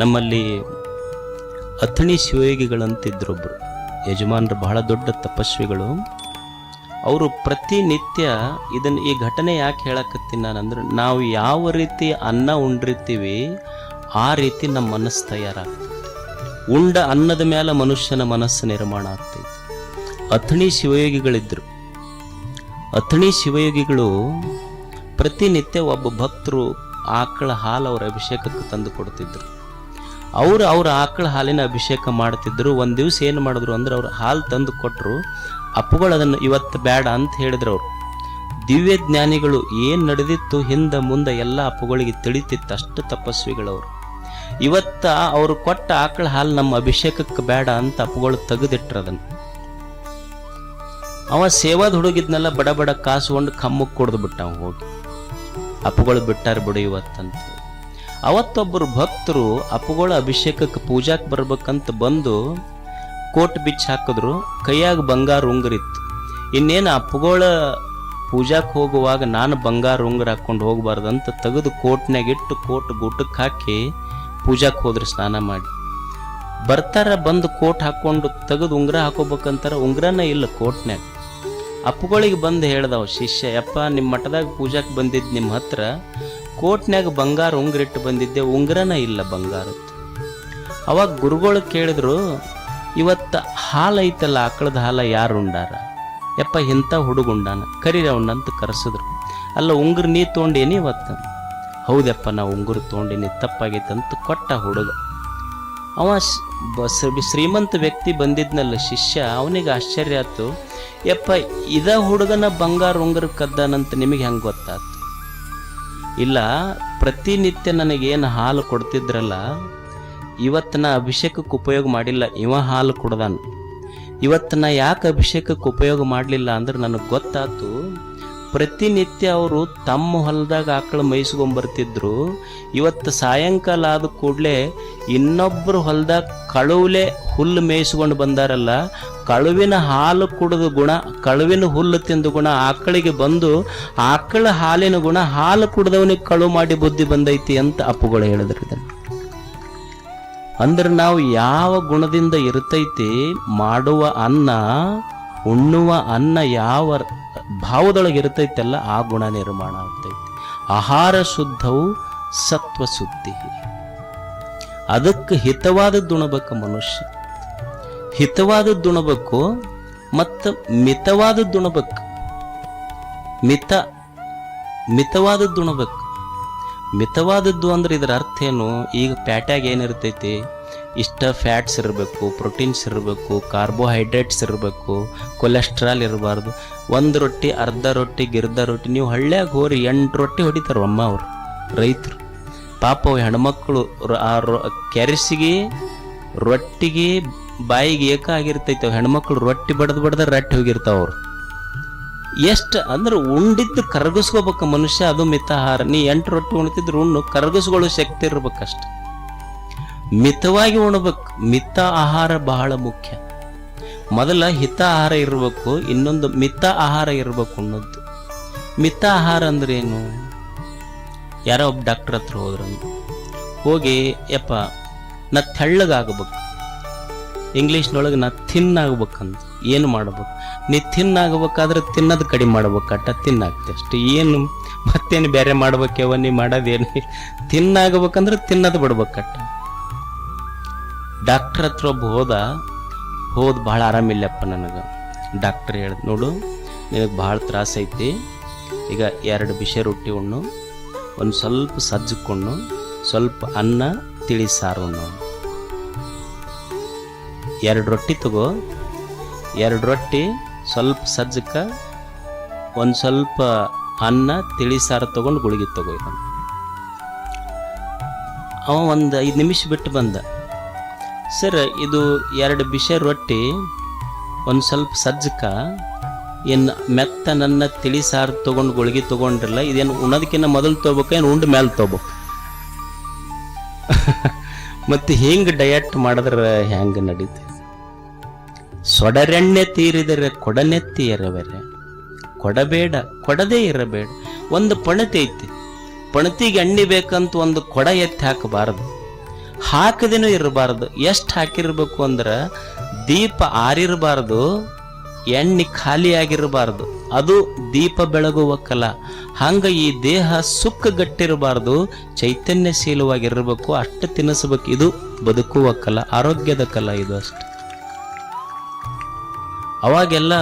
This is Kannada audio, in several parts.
ನಮ್ಮಲ್ಲಿ ಅಥಣಿ ಶಿವಯೋಗಿಗಳಂತಿದ್ದರೊಬ್ಬರು ಯಜಮಾನರು ಬಹಳ ದೊಡ್ಡ ತಪಸ್ವಿಗಳು. ಅವರು ಪ್ರತಿನಿತ್ಯ ಇದನ್ನು ಈ ಘಟನೆ ಯಾಕೆ ಹೇಳಕತ್ತೀನಿ ನಾನಂದ್ರೆ, ನಾವು ಯಾವ ರೀತಿ ಅನ್ನ ಉಂಡಿರ್ತೀವಿ, ಆ ರೀತಿ ನಮ್ಮ ಮನಸ್ಸು ತಯಾರಾಗ್ತದೆ ಉಂಡ ಅನ್ನದ ಮೇಲೆ ಮನುಷ್ಯನ ಮನಸ್ಸು ನಿರ್ಮಾಣ ಆಗ್ತೈತಿ. ಅಥಣಿ ಶಿವಯೋಗಿಗಳಿದ್ದರು ಅಥಣಿ ಶಿವಯೋಗಿಗಳು ಪ್ರತಿನಿತ್ಯ ಒಬ್ಬ ಭಕ್ತರು ಆಕಳ ಹಾಲು ಅವರ ಅಭಿಷೇಕಕ್ಕೆ ತಂದು ಕೊಡ್ತಿದ್ರು. ಅವರು ಅವ್ರ ಆಕಳ ಹಾಲಿನ ಅಭಿಷೇಕ ಮಾಡ್ತಿದ್ರು. ಒಂದು ದಿವಸ ಏನು ಮಾಡಿದ್ರು ಅಂದ್ರೆ ಅವ್ರು ಹಾಲು ತಂದು ಕೊಟ್ಟರು ಅಪ್ಪುಗಳು ಅದನ್ನು ಇವತ್ತು ಬೇಡ ಅಂತ ಹೇಳಿದ್ರು ಅವರು. ದಿವ್ಯ ಜ್ಞಾನಿಗಳು ಏನು ನಡೆದಿತ್ತು ಹಿಂದೆ ಮುಂದೆ ಎಲ್ಲ ಅಪ್ಪುಗಳಿಗೆ ತಿಳಿತಿತ್ತು. ಅಷ್ಟು ತಪಸ್ವಿಗಳವರು ಇವತ್ತ ಅವರು ಕೊಟ್ಟ ಆಕಳ ಹಾಲು ನಮ್ಮ ಅಭಿಷೇಕಕ್ಕೆ ಬೇಡ ಅಂತ ಅಪ್ಪುಗಳು ತೆಗೆದಿಟ್ರು ಅದನ್ನು. ಅವ ಸೇವಾದ ಹುಡುಗಿದ್ನೆಲ್ಲ ಬಡ ಬಡ ಕಾಸುಕೊಂಡು ಕಮ್ಮಕ್ಕೆ ಕುಡ್ದು ಬಿಟ್ಟ ಹೋಗಿ. ಅಪ್ಪುಗಳು ಬಿಟ್ಟಾರ ಬಿಡು ಇವತ್ತಂತ. ಅವತ್ತೊಬ್ಬರು ಭಕ್ತರು ಅಪ್ಪುಗಳ ಅಭಿಷೇಕಕ್ಕೆ ಪೂಜಾಕ್ಕೆ ಬರ್ಬೇಕಂತ ಬಂದು ಕೋಟ್ ಬಿಚ್ಚಿ ಹಾಕಿದ್ರು. ಕೈಯಾಗ ಬಂಗಾರ ಉಂಗುರಿತ್ತು ಇನ್ನೇನು ಅಪ್ಪುಗಳ ಪೂಜಾಕ್ಕೆ ಹೋಗುವಾಗ ನಾನು ಬಂಗಾರ ಉಂಗುರ ಹಾಕೊಂಡು ಹೋಗ್ಬಾರ್ದಂತ ತೆಗೆದು ಕೋಟ್ನಾಗ ಇಟ್ಟು ಕೋಟ್ ಗುಟ್ಟಕ್ಕೆ ಹಾಕಿ ಪೂಜಾಕ್ಕೆ ಹೋದ್ರೆ ಸ್ನಾನ ಮಾಡಿ. ಬರ್ತಾರ ಬಂದು ಕೋಟ್ ಹಾಕೊಂಡು ತೆಗೆದು ಉಂಗುರ ಹಾಕೋಬೇಕಂತಾರ ಉಂಗುರನ ಇಲ್ಲ ಕೋಟ್ನಾಗ ಅಪ್ಪುಗಳಿಗೆ ಬಂದು ಹೇಳ್ದವ, ಶಿಷ್ಯ, ಯಪ್ಪ ನಿಮ್ಮ ಮಠದಾಗ ಪೂಜಾಕ್ಕೆ ಬಂದಿದ್ದು ನಿಮ್ಮ ಹತ್ರ ಕೋಟ್ನ್ಯಾಗ ಬಂಗಾರ ಉಂಗ್ರಿಟ್ಟು ಬಂದಿದ್ದೆ, ಉಂಗ್ರನ ಇಲ್ಲ ಬಂಗಾರದ್ದು ಅವಾಗ ಗುರುಗಳು ಕೇಳಿದ್ರು, ಇವತ್ತು ಹಾಲೈತಲ್ಲ ಆಕಳದ ಹಾಲ ಯಾರು ಉಂಡಾರ? ಯಪ್ಪ, ಇಂಥ ಹುಡುಗುಂಡಾನ, ಕರೀರಿ ಅವನಂತ ಕರೆಸಿದ್ರು. ಅಲ್ಲ, ಉಂಗುರ ನೀ ತೊಗೊಂಡೇನಿ ಇವತ್ತು? ಹೌದಪ್ಪ, ನಾ ಉಂಗುರ ತೊಗೊಂಡೇನಿ ತಪ್ಪಾಗೈತಂತ ಕೊಟ್ಟ ಹುಡುಗ. ಅವ ಶ್ರೀಮಂತ ವ್ಯಕ್ತಿ ಬಂದಿದ್ನಲ್ಲ ಶಿಷ್ಯ, ಅವನಿಗೆ ಆಶ್ಚರ್ಯ ಆಯ್ತು. ಯಪ್ಪ, ಇದ ಹುಡುಗನ ಬಂಗಾರ ಉಂಗುರ ಕದ್ದಾನಂತ ನಿಮಗೆ ಹೆಂಗೆ ಗೊತ್ತಾಯ್ತು ಇಲ್ಲ, ಪ್ರತಿನಿತ್ಯ ನನಗೇನು ಹಾಲು ಕೊಡ್ತಿದ್ರಲ್ಲ ಇವತ್ತು ನಾ ಅಭಿಷೇಕಕ್ಕೆ ಉಪಯೋಗ ಮಾಡಿಲ್ಲ, ಇವ ಹಾಲು ಕುಡ್ದಾನ. ಇವತ್ತು ನಾ ಯಾಕೆ ಅಭಿಷೇಕಕ್ಕೆ ಉಪಯೋಗ ಮಾಡಲಿಲ್ಲ ಅಂದ್ರೆ ನನಗೆ ಗೊತ್ತಾಯ್ತು ಪ್ರತಿನಿತ್ಯ ಅವರು ತಮ್ಮ ಹೊಲದಾಗ ಆಕಳು ಮೇಯಿಸ್ಕೊಂಬರ್ತಿದ್ರು, ಇವತ್ತು ಸಾಯಂಕಾಲ ಆದ ಕೂಡಲೇ ಇನ್ನೊಬ್ಬರು ಹೊಲದಾಗ ಕಳುವಲೆ ಹುಲ್ಲು ಮೇಯಿಸ್ಕೊಂಡು ಬಂದಾರಲ್ಲ ಕಳುವಿನ ಹಾಲು ಕುಡಿದ ಗುಣ, ಕಳುವಿನ ಹುಲ್ಲು ತಿಂದು ಗುಣ, ಆಕಳಿಗೆ ಬಂದು ಆಕಳ ಹಾಲಿನ ಗುಣ, ಹಾಲು ಕುಡಿದವನಿಗೆ ಕಳು ಮಾಡಿ ಬುದ್ಧಿ ಬಂದೈತಿ ಅಂತ ಅಪ್ಪುಗಳು ಹೇಳಿದ್ರು ಇದನ್ನು. ಅಂದ್ರೆ ನಾವು ಯಾವ ಗುಣದಿಂದ ಇರುತ್ತೈತಿ ಮಾಡುವ ಅನ್ನ, ಉಣ್ಣುವ ಅನ್ನ ಯಾವ ಭಾವದೊಳಗೆ ಇರುತ್ತೈತಲ್ಲ ಆ ಗುಣ ನಿರ್ಮಾಣ ಆಗ್ತೈತಿ. ಆಹಾರ ಶುದ್ಧವು ಸತ್ವ ಶುದ್ಧಿ. ಅದಕ್ಕೆ ಹಿತವಾದದ್ದು ಉಣಬೇಕು ಮನುಷ್ಯ. ಹಿತವಾದದ್ದು ಉಣಬೇಕು ಮತ್ತು ಮಿತವಾದದ್ದು ಉಣಬೇಕು ಮಿತ ಮಿತವಾದದ್ದು ಉಣಬೇಕು ಮಿತವಾದದ್ದು ಅಂದ್ರೆ ಇದರ ಅರ್ಥ ಏನು? ಈಗ ಪ್ಯಾಟ್ಯಾಗ ಏನಿರ್ತೈತಿ? ಇಷ್ಟ ಫ್ಯಾಟ್ಸ್ ಇರಬೇಕು, ಪ್ರೋಟೀನ್ಸ್ ಇರಬೇಕು, ಕಾರ್ಬೋಹೈಡ್ರೇಟ್ಸ್ ಇರಬೇಕು, ಕೊಲೆಸ್ಟ್ರಾಲ್ ಇರಬಾರ್ದು. ಒಂದು ರೊಟ್ಟಿ, ಅರ್ಧ ರೊಟ್ಟಿ, ಗಿರ್ಧ ರೊಟ್ಟಿ, ನೀವು ಹಳ್ಳ್ಯಾಗ ಹೋರಿ ಎಂಟು ರೊಟ್ಟಿ ಹೊಡಿತಾರೆ ಅಮ್ಮ ಅವರು, ರೈತರು. ಪಾಪ ಹೆಣ್ಮಕ್ಳು ಆ ರೊ ಕೆರೆಸಿಗೆ, ರೊಟ್ಟಿಗೆ ಬಾಯಿಗೆ ಏಕ ಆಗಿರ್ತೈತೆ ಹೆಣ್ಮಕ್ಳು ರೊಟ್ಟಿ ಬಡದ್ ಬಡ್ದ ರಟ್ಟಿ ಹೋಗಿರ್ತಾವ ಅವ್ರು. ಎಷ್ಟು ಅಂದ್ರೆ ಉಂಡಿದ್ದು ಕರಗಿಸ್ಕೋಬೇಕು ಮನುಷ್ಯ, ಅದು ಮಿತಾಹಾರ. ನೀ ಎಂಟು ರೊಟ್ಟಿ ಉಣ್ತಿದ್ರು ಉಣ್ಣು, ಕರಗಿಸ್ಕೊಳ್ಳೋ ಶಕ್ತಿ ಇರ್ಬೇಕಷ್ಟ ಮಿತವಾಗಿ ಉಣ್ಬೇಕು ಮಿತ ಆಹಾರ ಬಹಳ ಮುಖ್ಯ. ಮೊದಲ ಹಿತ ಆಹಾರ ಇರಬೇಕು, ಇನ್ನೊಂದು ಮಿತ ಆಹಾರ ಇರಬೇಕು ಅನ್ನೋದು. ಮಿತ ಆಹಾರ ಅಂದ್ರೆ ಏನು ಯಾರೋ ಒಬ್ಬ ಡಾಕ್ಟರ್ ಹತ್ರ ಹೋದ್ರಂತ ಹೋಗಿ, ಯಪ್ಪ, ನಾ ತೆಳ್ಳಗಾಗಬೇಕು. ಇಂಗ್ಲೀಷ್ನೊಳಗೆ ನಾ ಥಿನ್ ಆಗ್ಬೇಕಂತ ಏನು ಮಾಡ್ಬೇಕು? ನೀ ಥಿನ್ ಆಗ್ಬೇಕಾದ್ರೆ ತಿನ್ನೋದು ಕಡಿಮೆ ಮಾಡ್ಬೇಕಟ್ಟ ತಿನ್ನಾಗ್ತಿ ಅಷ್ಟು. ಏನು ಮತ್ತೇನು ಬೇರೆ ಮಾಡ್ಬೇಕೇವ? ನೀ ಮಾಡೋದೇನು? ತಿನ್ನಾಗಬೇಕಂದ್ರೆ ತಿನ್ನೋದು ಬಿಡ್ಬೇಕಟ್ಟ ಡಾಕ್ಟ್ರ್ ಹತ್ರ ಒಬ್ಬ ಹೋದ, ಹೋದ್ ಭಾಳ ಆರಾಮಿಲ್ಲಪ್ಪ ನನಗೆ. ಡಾಕ್ಟ್ರ್ ಹೇಳ್ದು ನೋಡು, ನಿನಗೆ ಭಾಳ ತ್ರಾಸ ಐತಿ. ಈಗ ಎರಡು ಬಿಸಿ ರೊಟ್ಟಿ ಉಣ್ಣು, ಒಂದು ಸ್ವಲ್ಪ ಸಜ್ಜಕೊಂಡು ಸ್ವಲ್ಪ ಅನ್ನ ತಿಳಿಸಾರು ಉಣ್ಣು. ಎರಡು ರೊಟ್ಟಿ ತಗೋ. ಎರಡು ರೊಟ್ಟಿ ಸ್ವಲ್ಪ ಸಜ್ಜಕ, ಒಂದು ಸ್ವಲ್ಪ ಅನ್ನ, ತಿಳಿ ಸಾರು ತಗೊಂಡು ಗುಳಿಗೆ ತಗೋ. ಅವ ಒಂದು ಐದು ನಿಮಿಷ ಬಿಟ್ಟು ಬಂದ. ಸರ್, ಇದು ಎರಡು ಬಿಸಿ ರೊಟ್ಟಿ, ಒಂದು ಸ್ವಲ್ಪ ಸಜ್ಜಕ, ಏನು ಮೆತ್ತ, ನನ್ನ ತಿಳಿ ಸಾರು ತೊಗೊಂಡು ಗುಳಿಗೆ ತೊಗೊಂಡ್ರಲ್ಲ, ಇದೇನು ಉಣ್ಣೋದಕ್ಕಿಂತ ಮೊದಲು ತೊಗೋಬೇಕು, ಏನು ಉಂಡ ಮೇಲೆ ತೊಗೋಬೇಕು? ಮತ್ತು ಹಿಂಗೆ ಡಯಟ್ ಮಾಡಿದ್ರೆ ಹೆಂಗೆ ನಡೀತದೆ ಸೊಡರೆಣ್ಣೆ ತೀರಿದರೆ ಕೊಡನೆತ್ತಿ ಎರವೆರೆ ಕೊಡಬೇಡ, ಕೊಡದೇ ಇರಬೇಡ. ಒಂದು ಪಣತಿ ಐತಿ. ಪಣತಿಗೆ ಎಣ್ಣೆ ಬೇಕಂತ ಒಂದು ಕೊಡ ಎತ್ತಿ ಹಾಕಬಾರದು. ಹಾಕದೇನು ಇರಬಾರ್ದು. ಎಷ್ಟು ಹಾಕಿರ್ಬೇಕು ಅಂದ್ರೆ ದೀಪ ಆರಿರಬಾರ್ದು, ಎಣ್ಣೆ ಖಾಲಿ ಆಗಿರಬಾರ್ದು. ಅದು ದೀಪ ಬೆಳಗುವ ಕಲ. ಹಂಗ ಈ ದೇಹ ಸುಕ್ಕಗಟ್ಟಿರಬಾರ್ದು, ಚೈತನ್ಯಶೀಲವಾಗಿರಬೇಕು, ಅಷ್ಟು ತಿನ್ನಿಸ್ಬೇಕು ಇದು ಬದುಕುವ ಕಲ, ಆರೋಗ್ಯದ ಕಲ ಇದು ಅಷ್ಟೆ. ಅವಾಗೆಲ್ಲ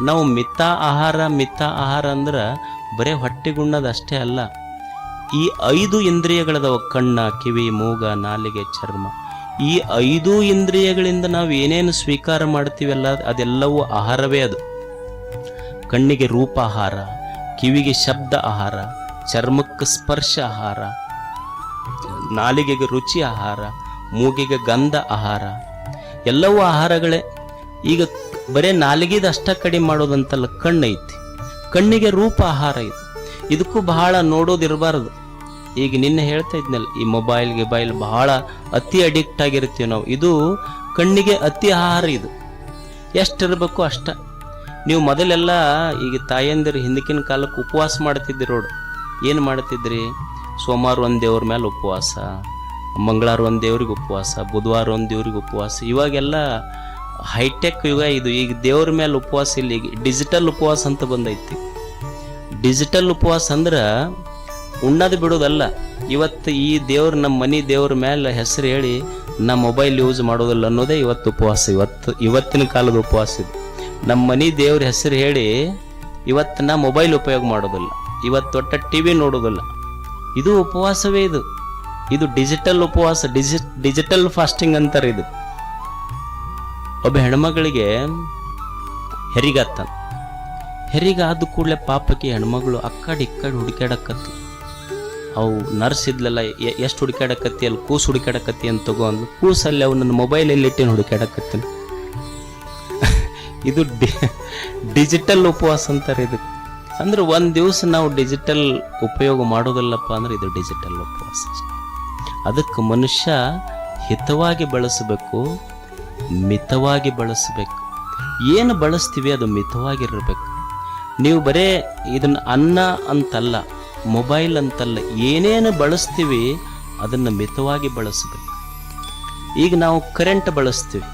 ನಾವು ಮಿತ ಆಹಾರ ಮಿತ ಆಹಾರ ಅಂದ್ರೆ ಬರೇ ಹೊಟ್ಟೆಗುಣ್ಣದ ಅಷ್ಟೇ ಅಲ್ಲ. ಈ ಐದು ಇಂದ್ರಿಯಗಳದವ ಕಣ್ಣ, ಕಿವಿ, ಮೂಗ, ನಾಲಿಗೆ, ಚರ್ಮ. ಈ ಐದು ಇಂದ್ರಿಯಗಳಿಂದ ನಾವು ಏನೇನು ಸ್ವೀಕಾರ ಮಾಡ್ತೀವಲ್ಲ ಅದೆಲ್ಲವೂ ಆಹಾರವೇ ಅದು. ಕಣ್ಣಿಗೆ ರೂಪ ಆಹಾರ, ಕಿವಿಗೆ ಶಬ್ದ ಆಹಾರ, ಚರ್ಮಕ್ಕೆ ಸ್ಪರ್ಶ ಆಹಾರ, ನಾಲಿಗೆಗೆ ರುಚಿ ಆಹಾರ, ಮೂಗಿಗೆ ಗಂಧ ಆಹಾರ. ಎಲ್ಲವೂ ಆಹಾರಗಳೇ. ಈಗ ಬರೇ ನಾಲಿಗೆದ ಅಷ್ಟ ಕಡಿಮೆ ಮಾಡೋದಂತಲ್ಲ ಕಣ್ಣು ಐತಿ ಕಣ್ಣಿಗೆ ರೂಪ ಆಹಾರ ಇದು. ಇದಕ್ಕೂ ಬಹಳ ನೋಡೋದಿರಬಾರದು ಈಗ ನಿನ್ನೆ ಹೇಳ್ತಾ ಇದ್ನಲ್ಲ, ಈ ಮೊಬೈಲ್ ಗಿಬೈಲ್ ಬಹಳ ಅತಿ ಅಡಿಕ್ಟ್ ಆಗಿರ್ತೀವಿ ನಾವು. ಇದು ಕಣ್ಣಿಗೆ ಅತಿ ಆಹಾರ ಇದು. ಎಷ್ಟಿರಬೇಕು ಅಷ್ಟ. ನೀವು ಮೊದಲೆಲ್ಲ ಈಗ ತಾಯಂದಿರು ಹಿಂದಕಿನ ಕಾಲಕ್ಕೆ ಉಪವಾಸ ಮಾಡ್ತಿದ್ರಿ ನೋಡು. ಏನು ಮಾಡ್ತಿದ್ರಿ? ಸೋಮವಾರ ಒಂದು ದೇವ್ರ ಮೇಲೆ ಉಪವಾಸ, ಮಂಗಳವಾರ ಒಂದು ದೇವ್ರಿಗೆ ಉಪವಾಸ, ಬುಧವಾರ ಒಂದು ದೇವ್ರಿಗೆ ಉಪವಾಸ. ಇವಾಗೆಲ್ಲ ಹೈಟೆಕ್ ಯುಗ ಇದು. ಈಗ ದೇವ್ರ ಮೇಲೆ ಉಪವಾಸ ಇಲ್ಲಿ. ಡಿಜಿಟಲ್ ಉಪವಾಸ ಅಂತ ಬಂದೈತಿ. ಡಿಜಿಟಲ್ ಉಪವಾಸ ಅಂದ್ರೆ ಉಣ್ಣದು ಬಿಡೋದಲ್ಲ. ಇವತ್ತು ಈ ದೇವ್ರ ನಮ್ಮ ಮನೆ ದೇವ್ರ ಮೇಲೆ ಹೆಸರು ಹೇಳಿ ನಾ ಮೊಬೈಲ್ ಯೂಸ್ ಮಾಡೋದಿಲ್ಲ ಅನ್ನೋದೇ ಇವತ್ತು ಉಪವಾಸ. ಇವತ್ತು, ಇವತ್ತಿನ ಕಾಲದ ಉಪವಾಸ ಇದು. ನಮ್ಮ ಮನೆ ದೇವ್ರ ಹೆಸರು ಹೇಳಿ ಇವತ್ತು ನಾ ಮೊಬೈಲ್ ಉಪಯೋಗ ಮಾಡೋದಿಲ್ಲ. ಇವತ್ತು ಒಟ್ಟ ಟಿ ವಿ ನೋಡೋದಿಲ್ಲ. ಇದು ಉಪವಾಸವೇ ಇದು. ಇದು ಡಿಜಿಟಲ್ ಉಪವಾಸ. ಡಿಜಿ ಡಿಜಿಟಲ್ ಫಾಸ್ಟಿಂಗ್ ಅಂತಾರೆ ಇದು. ಒಬ್ಬ ಹೆಣ್ಮಗಳಿಗೆ ಹೆರಿಗತ್ತ. ಹೆರಿಗಾದ ಕೂಡಲೇ ಪಾಪಕ್ಕೆ ಹೆಣ್ಮಗಳು ಅಕ್ಕಡೆ ಇಕ್ಕಡೆ ಹುಡುಕಾಡಕತ್ತಿ ಅವು ನರ್ಸ್ ಇದ್ಲಲ್ಲ ಎಷ್ಟು ಹುಡುಕಾಡಕತ್ತಿ ಅಲ್ಲಿ ಕೂಸು ಹುಡುಕಾಡಕತ್ತಿ ಅಂತ ತಗೋ ಅಂದ್ಲು. ಕೂಸಲ್ಲಿ ಅವು ನನ್ನ ಮೊಬೈಲಲ್ಲಿ ಇಟ್ಟೇನು ಹುಡುಕಾಡಕತ್ತೀನಿ ಇದು ಡಿಜಿಟಲ್ ಉಪವಾಸ ಅಂತಾರೆ ಇದಕ್ಕೆ ಅಂದ್ರೆ ಒಂದು ದಿವಸ ನಾವು ಡಿಜಿಟಲ್ ಉಪಯೋಗ ಮಾಡೋದಲ್ಲಪ್ಪ ಅಂದ್ರೆ ಇದು ಡಿಜಿಟಲ್ ಉಪವಾಸ ಅದಕ್ಕೆ ಮನುಷ್ಯ ಹಿತವಾಗಿ ಬಳಸಬೇಕು ಮಿತವಾಗಿ ಬಳಸಬೇಕು. ಏನು ಬಳಸ್ತೀವಿ ಅದು ಮಿತವಾಗಿರಬೇಕು. ನೀವು ಬರೇ ಇದನ್ನ ಅನ್ನ ಅಂತಲ್ಲ, ಮೊಬೈಲ್ ಅಂತಲ್ಲ, ಏನೇನು ಬಳಸ್ತೀವಿ ಅದನ್ನು ಮಿತವಾಗಿ ಬಳಸಬೇಕು. ಈಗ ನಾವು ಕರೆಂಟ್ ಬಳಸ್ತೀವಿ.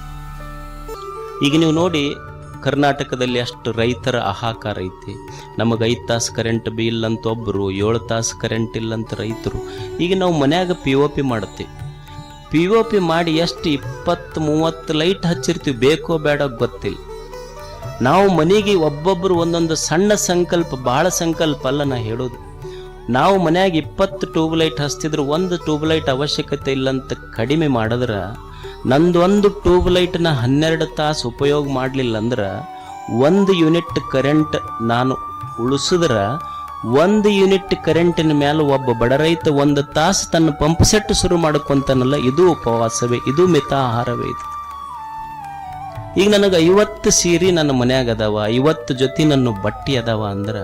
ಈಗ ನೀವು ನೋಡಿ ಕರ್ನಾಟಕದಲ್ಲಿ ಅಷ್ಟು ರೈತರ ಹಾಹಾಕಾರ ಐತಿ. ನಮಗೆ ಐದು ತಾಸು ಕರೆಂಟ್ ಬಿ ಅಂತ ಒಬ್ಬರು ಏಳು ತಾಸು ಕರೆಂಟ್ ಇಲ್ಲಂತ ರೈತರು. ಈಗ ನಾವು ಮನ್ಯಾಗ ಪಿ ಒ ಪಿ ಮಾಡ್ತೀವಿ. ಪಿ ಒ ಪಿ ಮಾಡಿ ಎಷ್ಟು ಇಪ್ಪತ್ತು ಮೂವತ್ತು ಲೈಟ್ ಹಚ್ಚಿರ್ತೀವಿ, ಬೇಕೋ ಬೇಡ ಗೊತ್ತಿಲ್ಲ. ನಾವು ಮನೆಗೆ ಒಬ್ಬೊಬ್ಬರು ಒಂದೊಂದು ಸಣ್ಣ ಸಂಕಲ್ಪ, ಬಹಳ ಸಂಕಲ್ಪ ಅಲ್ಲ ನಾ ಹೇಳೋದು. ನಾವು ಮನೆಯಾಗ ಇಪ್ಪತ್ತು ಟ್ಯೂಬ್ ಲೈಟ್ ಹಚ್ತಿದ್ರು, ಒಂದು ಟ್ಯೂಬ್ ಲೈಟ್ ಅವಶ್ಯಕತೆ ಇಲ್ಲ ಅಂತ ಕಡಿಮೆ ಮಾಡಿದ್ರೆ, ನಂದೊಂದು ಟ್ಯೂಬ್ ಲೈಟ್ನ ಹನ್ನೆರಡು ತಾಸು ಉಪಯೋಗ ಮಾಡಲಿಲ್ಲ ಅಂದ್ರೆ, ಒಂದು ಯೂನಿಟ್ ಕರೆಂಟ್ ನಾನು ಉಳಿಸಿದ್ರೆ ಒಂದು ಯೂನಿಟ್ ಕರೆಂಟಿನ ಮೇಲೆ ಒಬ್ಬ ಬಡ ರೈತ ಒಂದು ತಾಸು ತನ್ನ ಪಂಪ್ ಸೆಟ್ ಶುರು ಮಾಡ್ಕೊಂತಾನಲ್ಲ, ಇದು ಉಪವಾಸವೇ, ಇದು ಮಿತಾಹಾರವೇ ಇದು. ಈಗ ನನಗೆ ಐವತ್ತು ಸೀರೆ ನನ್ನ ಮನ್ಯಾಗ ಅದಾವ, ಐವತ್ತು ಜೊತೆ ನನ್ನ ಬಟ್ಟೆ ಅದಾವ ಅಂದ್ರೆ,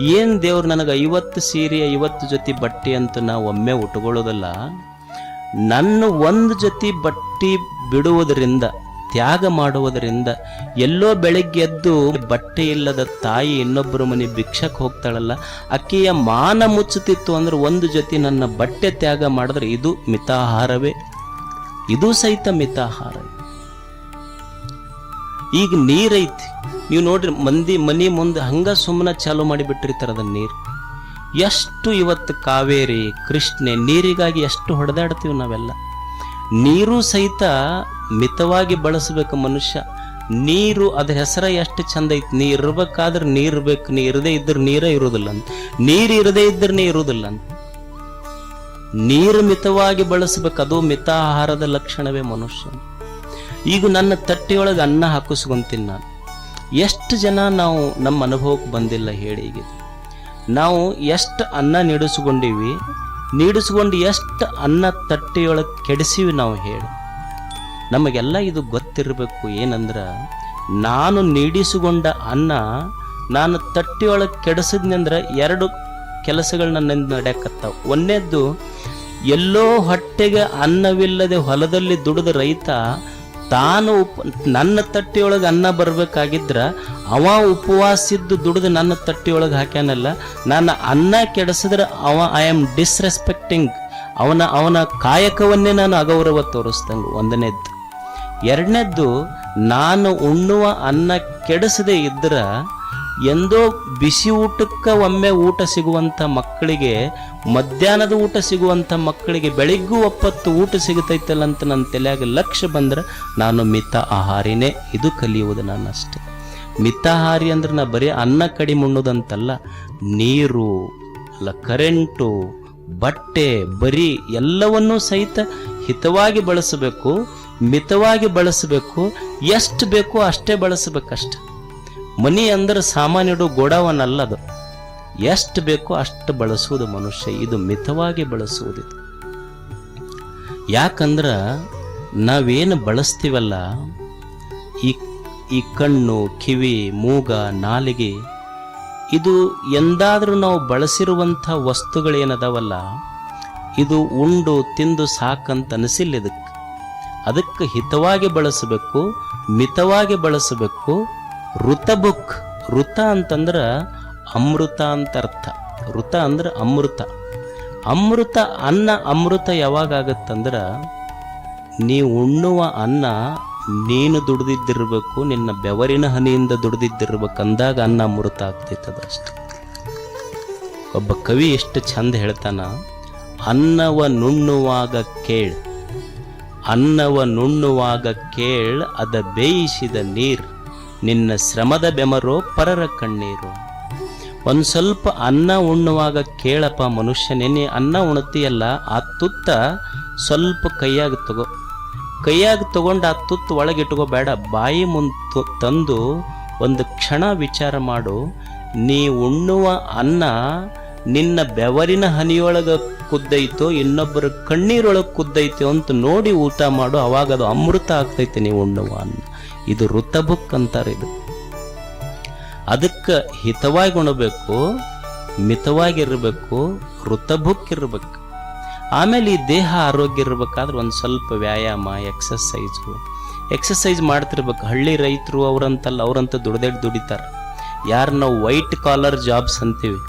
ಏನು ದೇವ್ರು ನನಗೆ ಐವತ್ತು ಸೀರೆ, ಐವತ್ತು ಜೊತೆ ಬಟ್ಟೆ ಅಂತ ನಾವು ಒಮ್ಮೆ ಉಟ್ಕೊಳ್ಳೋದಲ್ಲ, ನನ್ನ ಒಂದು ಜೊತೆ ಬಟ್ಟೆ ಬಿಡುವುದರಿಂದ ತ್ಯಾಗ ಮಾಡುವುದರಿಂದ ಎಲ್ಲೋ ಬೆಳಗ್ಗೆ ಎದ್ದು ಬಟ್ಟೆ ಇಲ್ಲದ ತಾಯಿ ಇನ್ನೊಬ್ಬರ ಮನೆ ಭಿಕ್ಷಕ್ಕೆ ಹೋಗ್ತಾಳಲ್ಲ, ಅಕ್ಕಿಯ ಮಾನ ಮುಚ್ಚುತ್ತಿತ್ತು ಅಂದ್ರೆ ಒಂದು ಜೊತೆ ನನ್ನ ಬಟ್ಟೆ ತ್ಯಾಗ ಮಾಡಿದ್ರೆ ಇದು ಮಿತಾಹಾರವೇ? ಇದು ಸಹಿತ ಮಿತಾಹಾರ ಈಗ ನೀರೈತಿ. ನೀವು ನೋಡ್ರಿ, ಮಂದಿ ಮನಿ ಮುಂದೆ ಹಂಗ ಸುಮ್ಮನೆ ಚಾಲು ಮಾಡಿಬಿಟ್ಟಿರ್ತಾರೆ ಅದನ್ನ ನೀರು. ಎಷ್ಟು ಇವತ್ತು ಕಾವೇರಿ, ಕೃಷ್ಣೆ, ನೀರಿಗಾಗಿ ಎಷ್ಟು ಹೊಡೆದಾಡ್ತೀವಿ ನಾವೆಲ್ಲ. ನೀರು ಸಹಿತ ಮಿತವಾಗಿ ಬಳಸಬೇಕು ಮನುಷ್ಯ. ನೀರು ಅದ್ರ ಹೆಸರ ಎಷ್ಟು ಚಂದ ಐತಿ? ನೀ ಇರ್ಬೇಕಾದ್ರೆ ನೀರು ಬೇಕು, ನೀ ಇರದೇ ಇದ್ರೆ ನೀರೇ ಇರೋದಿಲ್ಲ ಅಂತ. ನೀರು ಇರದೇ ಇದ್ರೆ ನೀ ಇರೋದಿಲ್ಲ ಅಂತ. ನೀರು ಮಿತವಾಗಿ ಬಳಸಬೇಕು, ಅದು ಮಿತಾಹಾರದ ಲಕ್ಷಣವೇ ಮನುಷ್ಯ. ಈಗ ನನ್ನ ತಟ್ಟೆಯೊಳಗೆ ಅನ್ನ ಹಾಕಿಸ್ಕೊಂತೀನಿ ನಾನು. ಎಷ್ಟು ಜನ ನಾವು ನಮ್ಮ ಅನುಭವಕ್ಕೆ ಬಂದಿಲ್ಲ ಹೇಳಿ ಈಗ. ನಾವು ಎಷ್ಟು ಅನ್ನ ನೀಡಿಸ್ಕೊಂಡೀವಿ ನೀಡಿಸ್ಕೊಂಡು ಎಷ್ಟು ಅನ್ನ ತಟ್ಟೆಯೊಳಗೆ ಕೆಡಿಸಿವಿ ನಾವು ಹೇಳಿ. ನಮಗೆಲ್ಲ ಇದು ಗೊತ್ತಿರಬೇಕು ಏನಂದ್ರೆ, ನಾನು ನೀಡಿಸಿಕೊಂಡ ಅನ್ನ ನಾನು ತಟ್ಟೆಯೊಳಗೆ ಕೆಡಿಸಿದ್ನೆಂದ್ರೆ ಎರಡು ಕೆಲಸಗಳು ನನ್ನಿಂದ ನಡೆಯಕತ್ತಾವ. ಒಂದೇದ್ದು ಎಲ್ಲೋ ಹೊಟ್ಟೆಗೆ ಅನ್ನವಿಲ್ಲದೆ ಹೊಲದಲ್ಲಿ ದುಡಿದ ರೈತ ತಾನು ಉಪ್ ನನ್ನ ತಟ್ಟೆಯೊಳಗೆ ಅನ್ನ ಬರ್ಬೇಕಾಗಿದ್ರ ಅವ ಉಪವಾಸಿದ್ದು ದುಡಿದು ನನ್ನ ತಟ್ಟೆಯೊಳಗೆ ಹಾಕ್ಯಾನಲ್ಲ, ನನ್ನ ಅನ್ನ ಕೆಡಿಸಿದ್ರೆ ಅವ ಐ ಆಮ್ ಡಿಸ್ರೆಸ್ಪೆಕ್ಟಿಂಗ್ ಅವನ ಅವನ ಕಾಯಕವನ್ನೇ ನಾನು ಅಗೌರವ ತೋರಿಸ್ದಂಗೆ ಒಂದನೇದ್ದು. ಎರಡನೇದ್ದು, ನಾನು ಉಣ್ಣುವ ಅನ್ನ ಕೆಡಿಸದೇ ಇದ್ರ ಎಂದೋ ಬಿಸಿ ಊಟಕ್ಕೆ ಒಮ್ಮೆ ಊಟ ಸಿಗುವಂಥ ಮಕ್ಕಳಿಗೆ, ಮಧ್ಯಾಹ್ನದ ಊಟ ಸಿಗುವಂಥ ಮಕ್ಕಳಿಗೆ ಬೆಳಿಗ್ಗೂ ಒಪ್ಪತ್ತು ಊಟ ಸಿಗುತ್ತೈತಲ್ಲ ಅಂತ ನನ್ನ ತಲೆಯಾಗ ಲಕ್ಷ ಬಂದ್ರೆ ನಾನು ಮಿತ ಆಹಾರಿನೇ. ಇದು ಕಲಿಯುವುದು ನಾನು ಮಿತಾಹಾರಿ ಅಂದ್ರೆ ನಾ ಬರೀ ಅನ್ನ ಕಡಿಮೆ ಉಣ್ಣೋದಂತಲ್ಲ ನೀರು, ಅಲ್ಲ ಕರೆಂಟು, ಬಟ್ಟೆ, ಬರಿ ಎಲ್ಲವನ್ನೂ ಸಹಿತ ಹಿತವಾಗಿ ಬಳಸಬೇಕು, ಮಿತವಾಗಿ ಬಳಸಬೇಕು. ಎಷ್ಟು ಬೇಕೋ ಅಷ್ಟೇ ಬಳಸಬೇಕಷ್ಟೆ. ಮನಿ ಅಂದ್ರೆ ಸಾಮಾನ್ಯ ಇಡೋ ಗೋಡಾವನ್ ಅಲ್ಲ ಅದು ಎಷ್ಟು ಬೇಕೋ ಅಷ್ಟು ಬಳಸುವುದು ಮನುಷ್ಯ. ಇದು ಮಿತವಾಗಿ ಬಳಸುವುದಿದೆ. ಯಾಕಂದ್ರ ನಾವೇನು ಬಳಸ್ತೀವಲ್ಲ, ಈ ಈ ಕಣ್ಣು, ಕಿವಿ, ಮೂಗ, ನಾಲಿಗೆ, ಇದು ಎಂದಾದರೂ ನಾವು ಬಳಸಿರುವಂಥ ವಸ್ತುಗಳೇನದವಲ್ಲ, ಇದು ಉಂಡು, ತಿಂದು ಸಾಕಂತ ಅನಿಸಿಲ್ಲ ಇದಕ್ಕೆ ಅದಕ್ಕೆ ಹಿತವಾಗಿ ಬಳಸಬೇಕು, ಮಿತವಾಗಿ ಬಳಸಬೇಕು ಋತಬುಕ್ ಋತ ಅಂತಂದ್ರೆ ಅಮೃತ ಅಂತ ಅರ್ಥ ಋತ ಅಂದ್ರೆ ಅಮೃತ. ಅಮೃತ ಅನ್ನ ಅಮೃತ ಯಾವಾಗ ಆಗತ್ತಂದ್ರೆ ನೀವು ಉಣ್ಣುವ ಅನ್ನ ನೀನು ದುಡ್ದಿದ್ದಿರ್ಬೇಕು, ನಿನ್ನ ಬೆವರಿನ ಹನಿಯಿಂದ ದುಡ್ದಿದ್ದಿರ್ಬೇಕು ಅಂದಾಗ ಅನ್ನ ಅಮೃತ ಆಗ್ತೈತದ ಅಷ್ಟೆ ಒಬ್ಬ ಕವಿ ಎಷ್ಟು ಚಂದ ಹೇಳ್ತಾನ, ಅನ್ನವ ನುಣ್ಣುವಾಗ ಕೇಳ್, ಅನ್ನವ ನುಣ್ಣುವಾಗ ಕೇಳ್, ಅದ ಬೇಯಿಸಿದ ನೀರ್ ನಿನ್ನ ಶ್ರಮದ ಬೆಮರೋ ಪರರ ಕಣ್ಣೀರು. ಒಂದು ಸ್ವಲ್ಪ ಅನ್ನ ಉಣ್ಣುವಾಗ ಕೇಳಪ್ಪ ಮನುಷ್ಯ ನೀ ಅನ್ನ ಉಣತಿಯಲ್ಲ ಆ ತುತ್ತ ಸ್ವಲ್ಪ ಕೈಯಾಗ ತಗೋ. ಕೈಯಾಗ ತಗೊಂಡು ಆ ತುತ್ತು ಒಳಗೆ ಇಟ್ಕೋಬೇಡ ಬಾಯಿ ಮುಂದೆ ತಂದು ಒಂದು ಕ್ಷಣ ವಿಚಾರ ಮಾಡು. ನೀ ಉಣ್ಣುವ ಅನ್ನ ನಿನ್ನ ಬೆವರಿನ ಹನಿಯೊಳಗೆ ಕುದ್ದೈತೋ, ಇನ್ನೊಬ್ಬರ ಕಣ್ಣೀರೊಳಗೆ ಕುದ್ದೈತೋ ಅಂತ ನೋಡಿ ಊಟ ಮಾಡು. ಅವಾಗ ಅದು ಅಮೃತ ಆಗ್ತೈತೆ ನೀವು ಉಣ್ಣುವ ಅನ್ನ. ಇದು ಋತಬುಕ್ ಅಂತಾರೆ ಇದು. ಅದಕ್ಕೆ ಹಿತವಾಗಿ ಉಣಬೇಕು ಮಿತವಾಗಿರ್ಬೇಕು ಋತಬುಕ್ ಇರಬೇಕು. ಆಮೇಲೆ ಈ ದೇಹ ಆರೋಗ್ಯ ಇರ್ಬೇಕಾದ್ರೆ ಒಂದು ಸ್ವಲ್ಪ ವ್ಯಾಯಾಮ ಎಕ್ಸಸೈಜು ಎಕ್ಸಸೈಸ್ ಮಾಡ್ತಿರ್ಬೇಕು. ಹಳ್ಳಿ ರೈತರು ಅವರಂತಲ್ಲ, ಅವರಂತ ದುಡ್ದೆಡ್ ದುಡಿತಾರೆ. ಯಾರು ನಾವು ವೈಟ್ ಕಾಲರ್ ಜಾಬ್ಸ್ ಅಂತೀವಿ.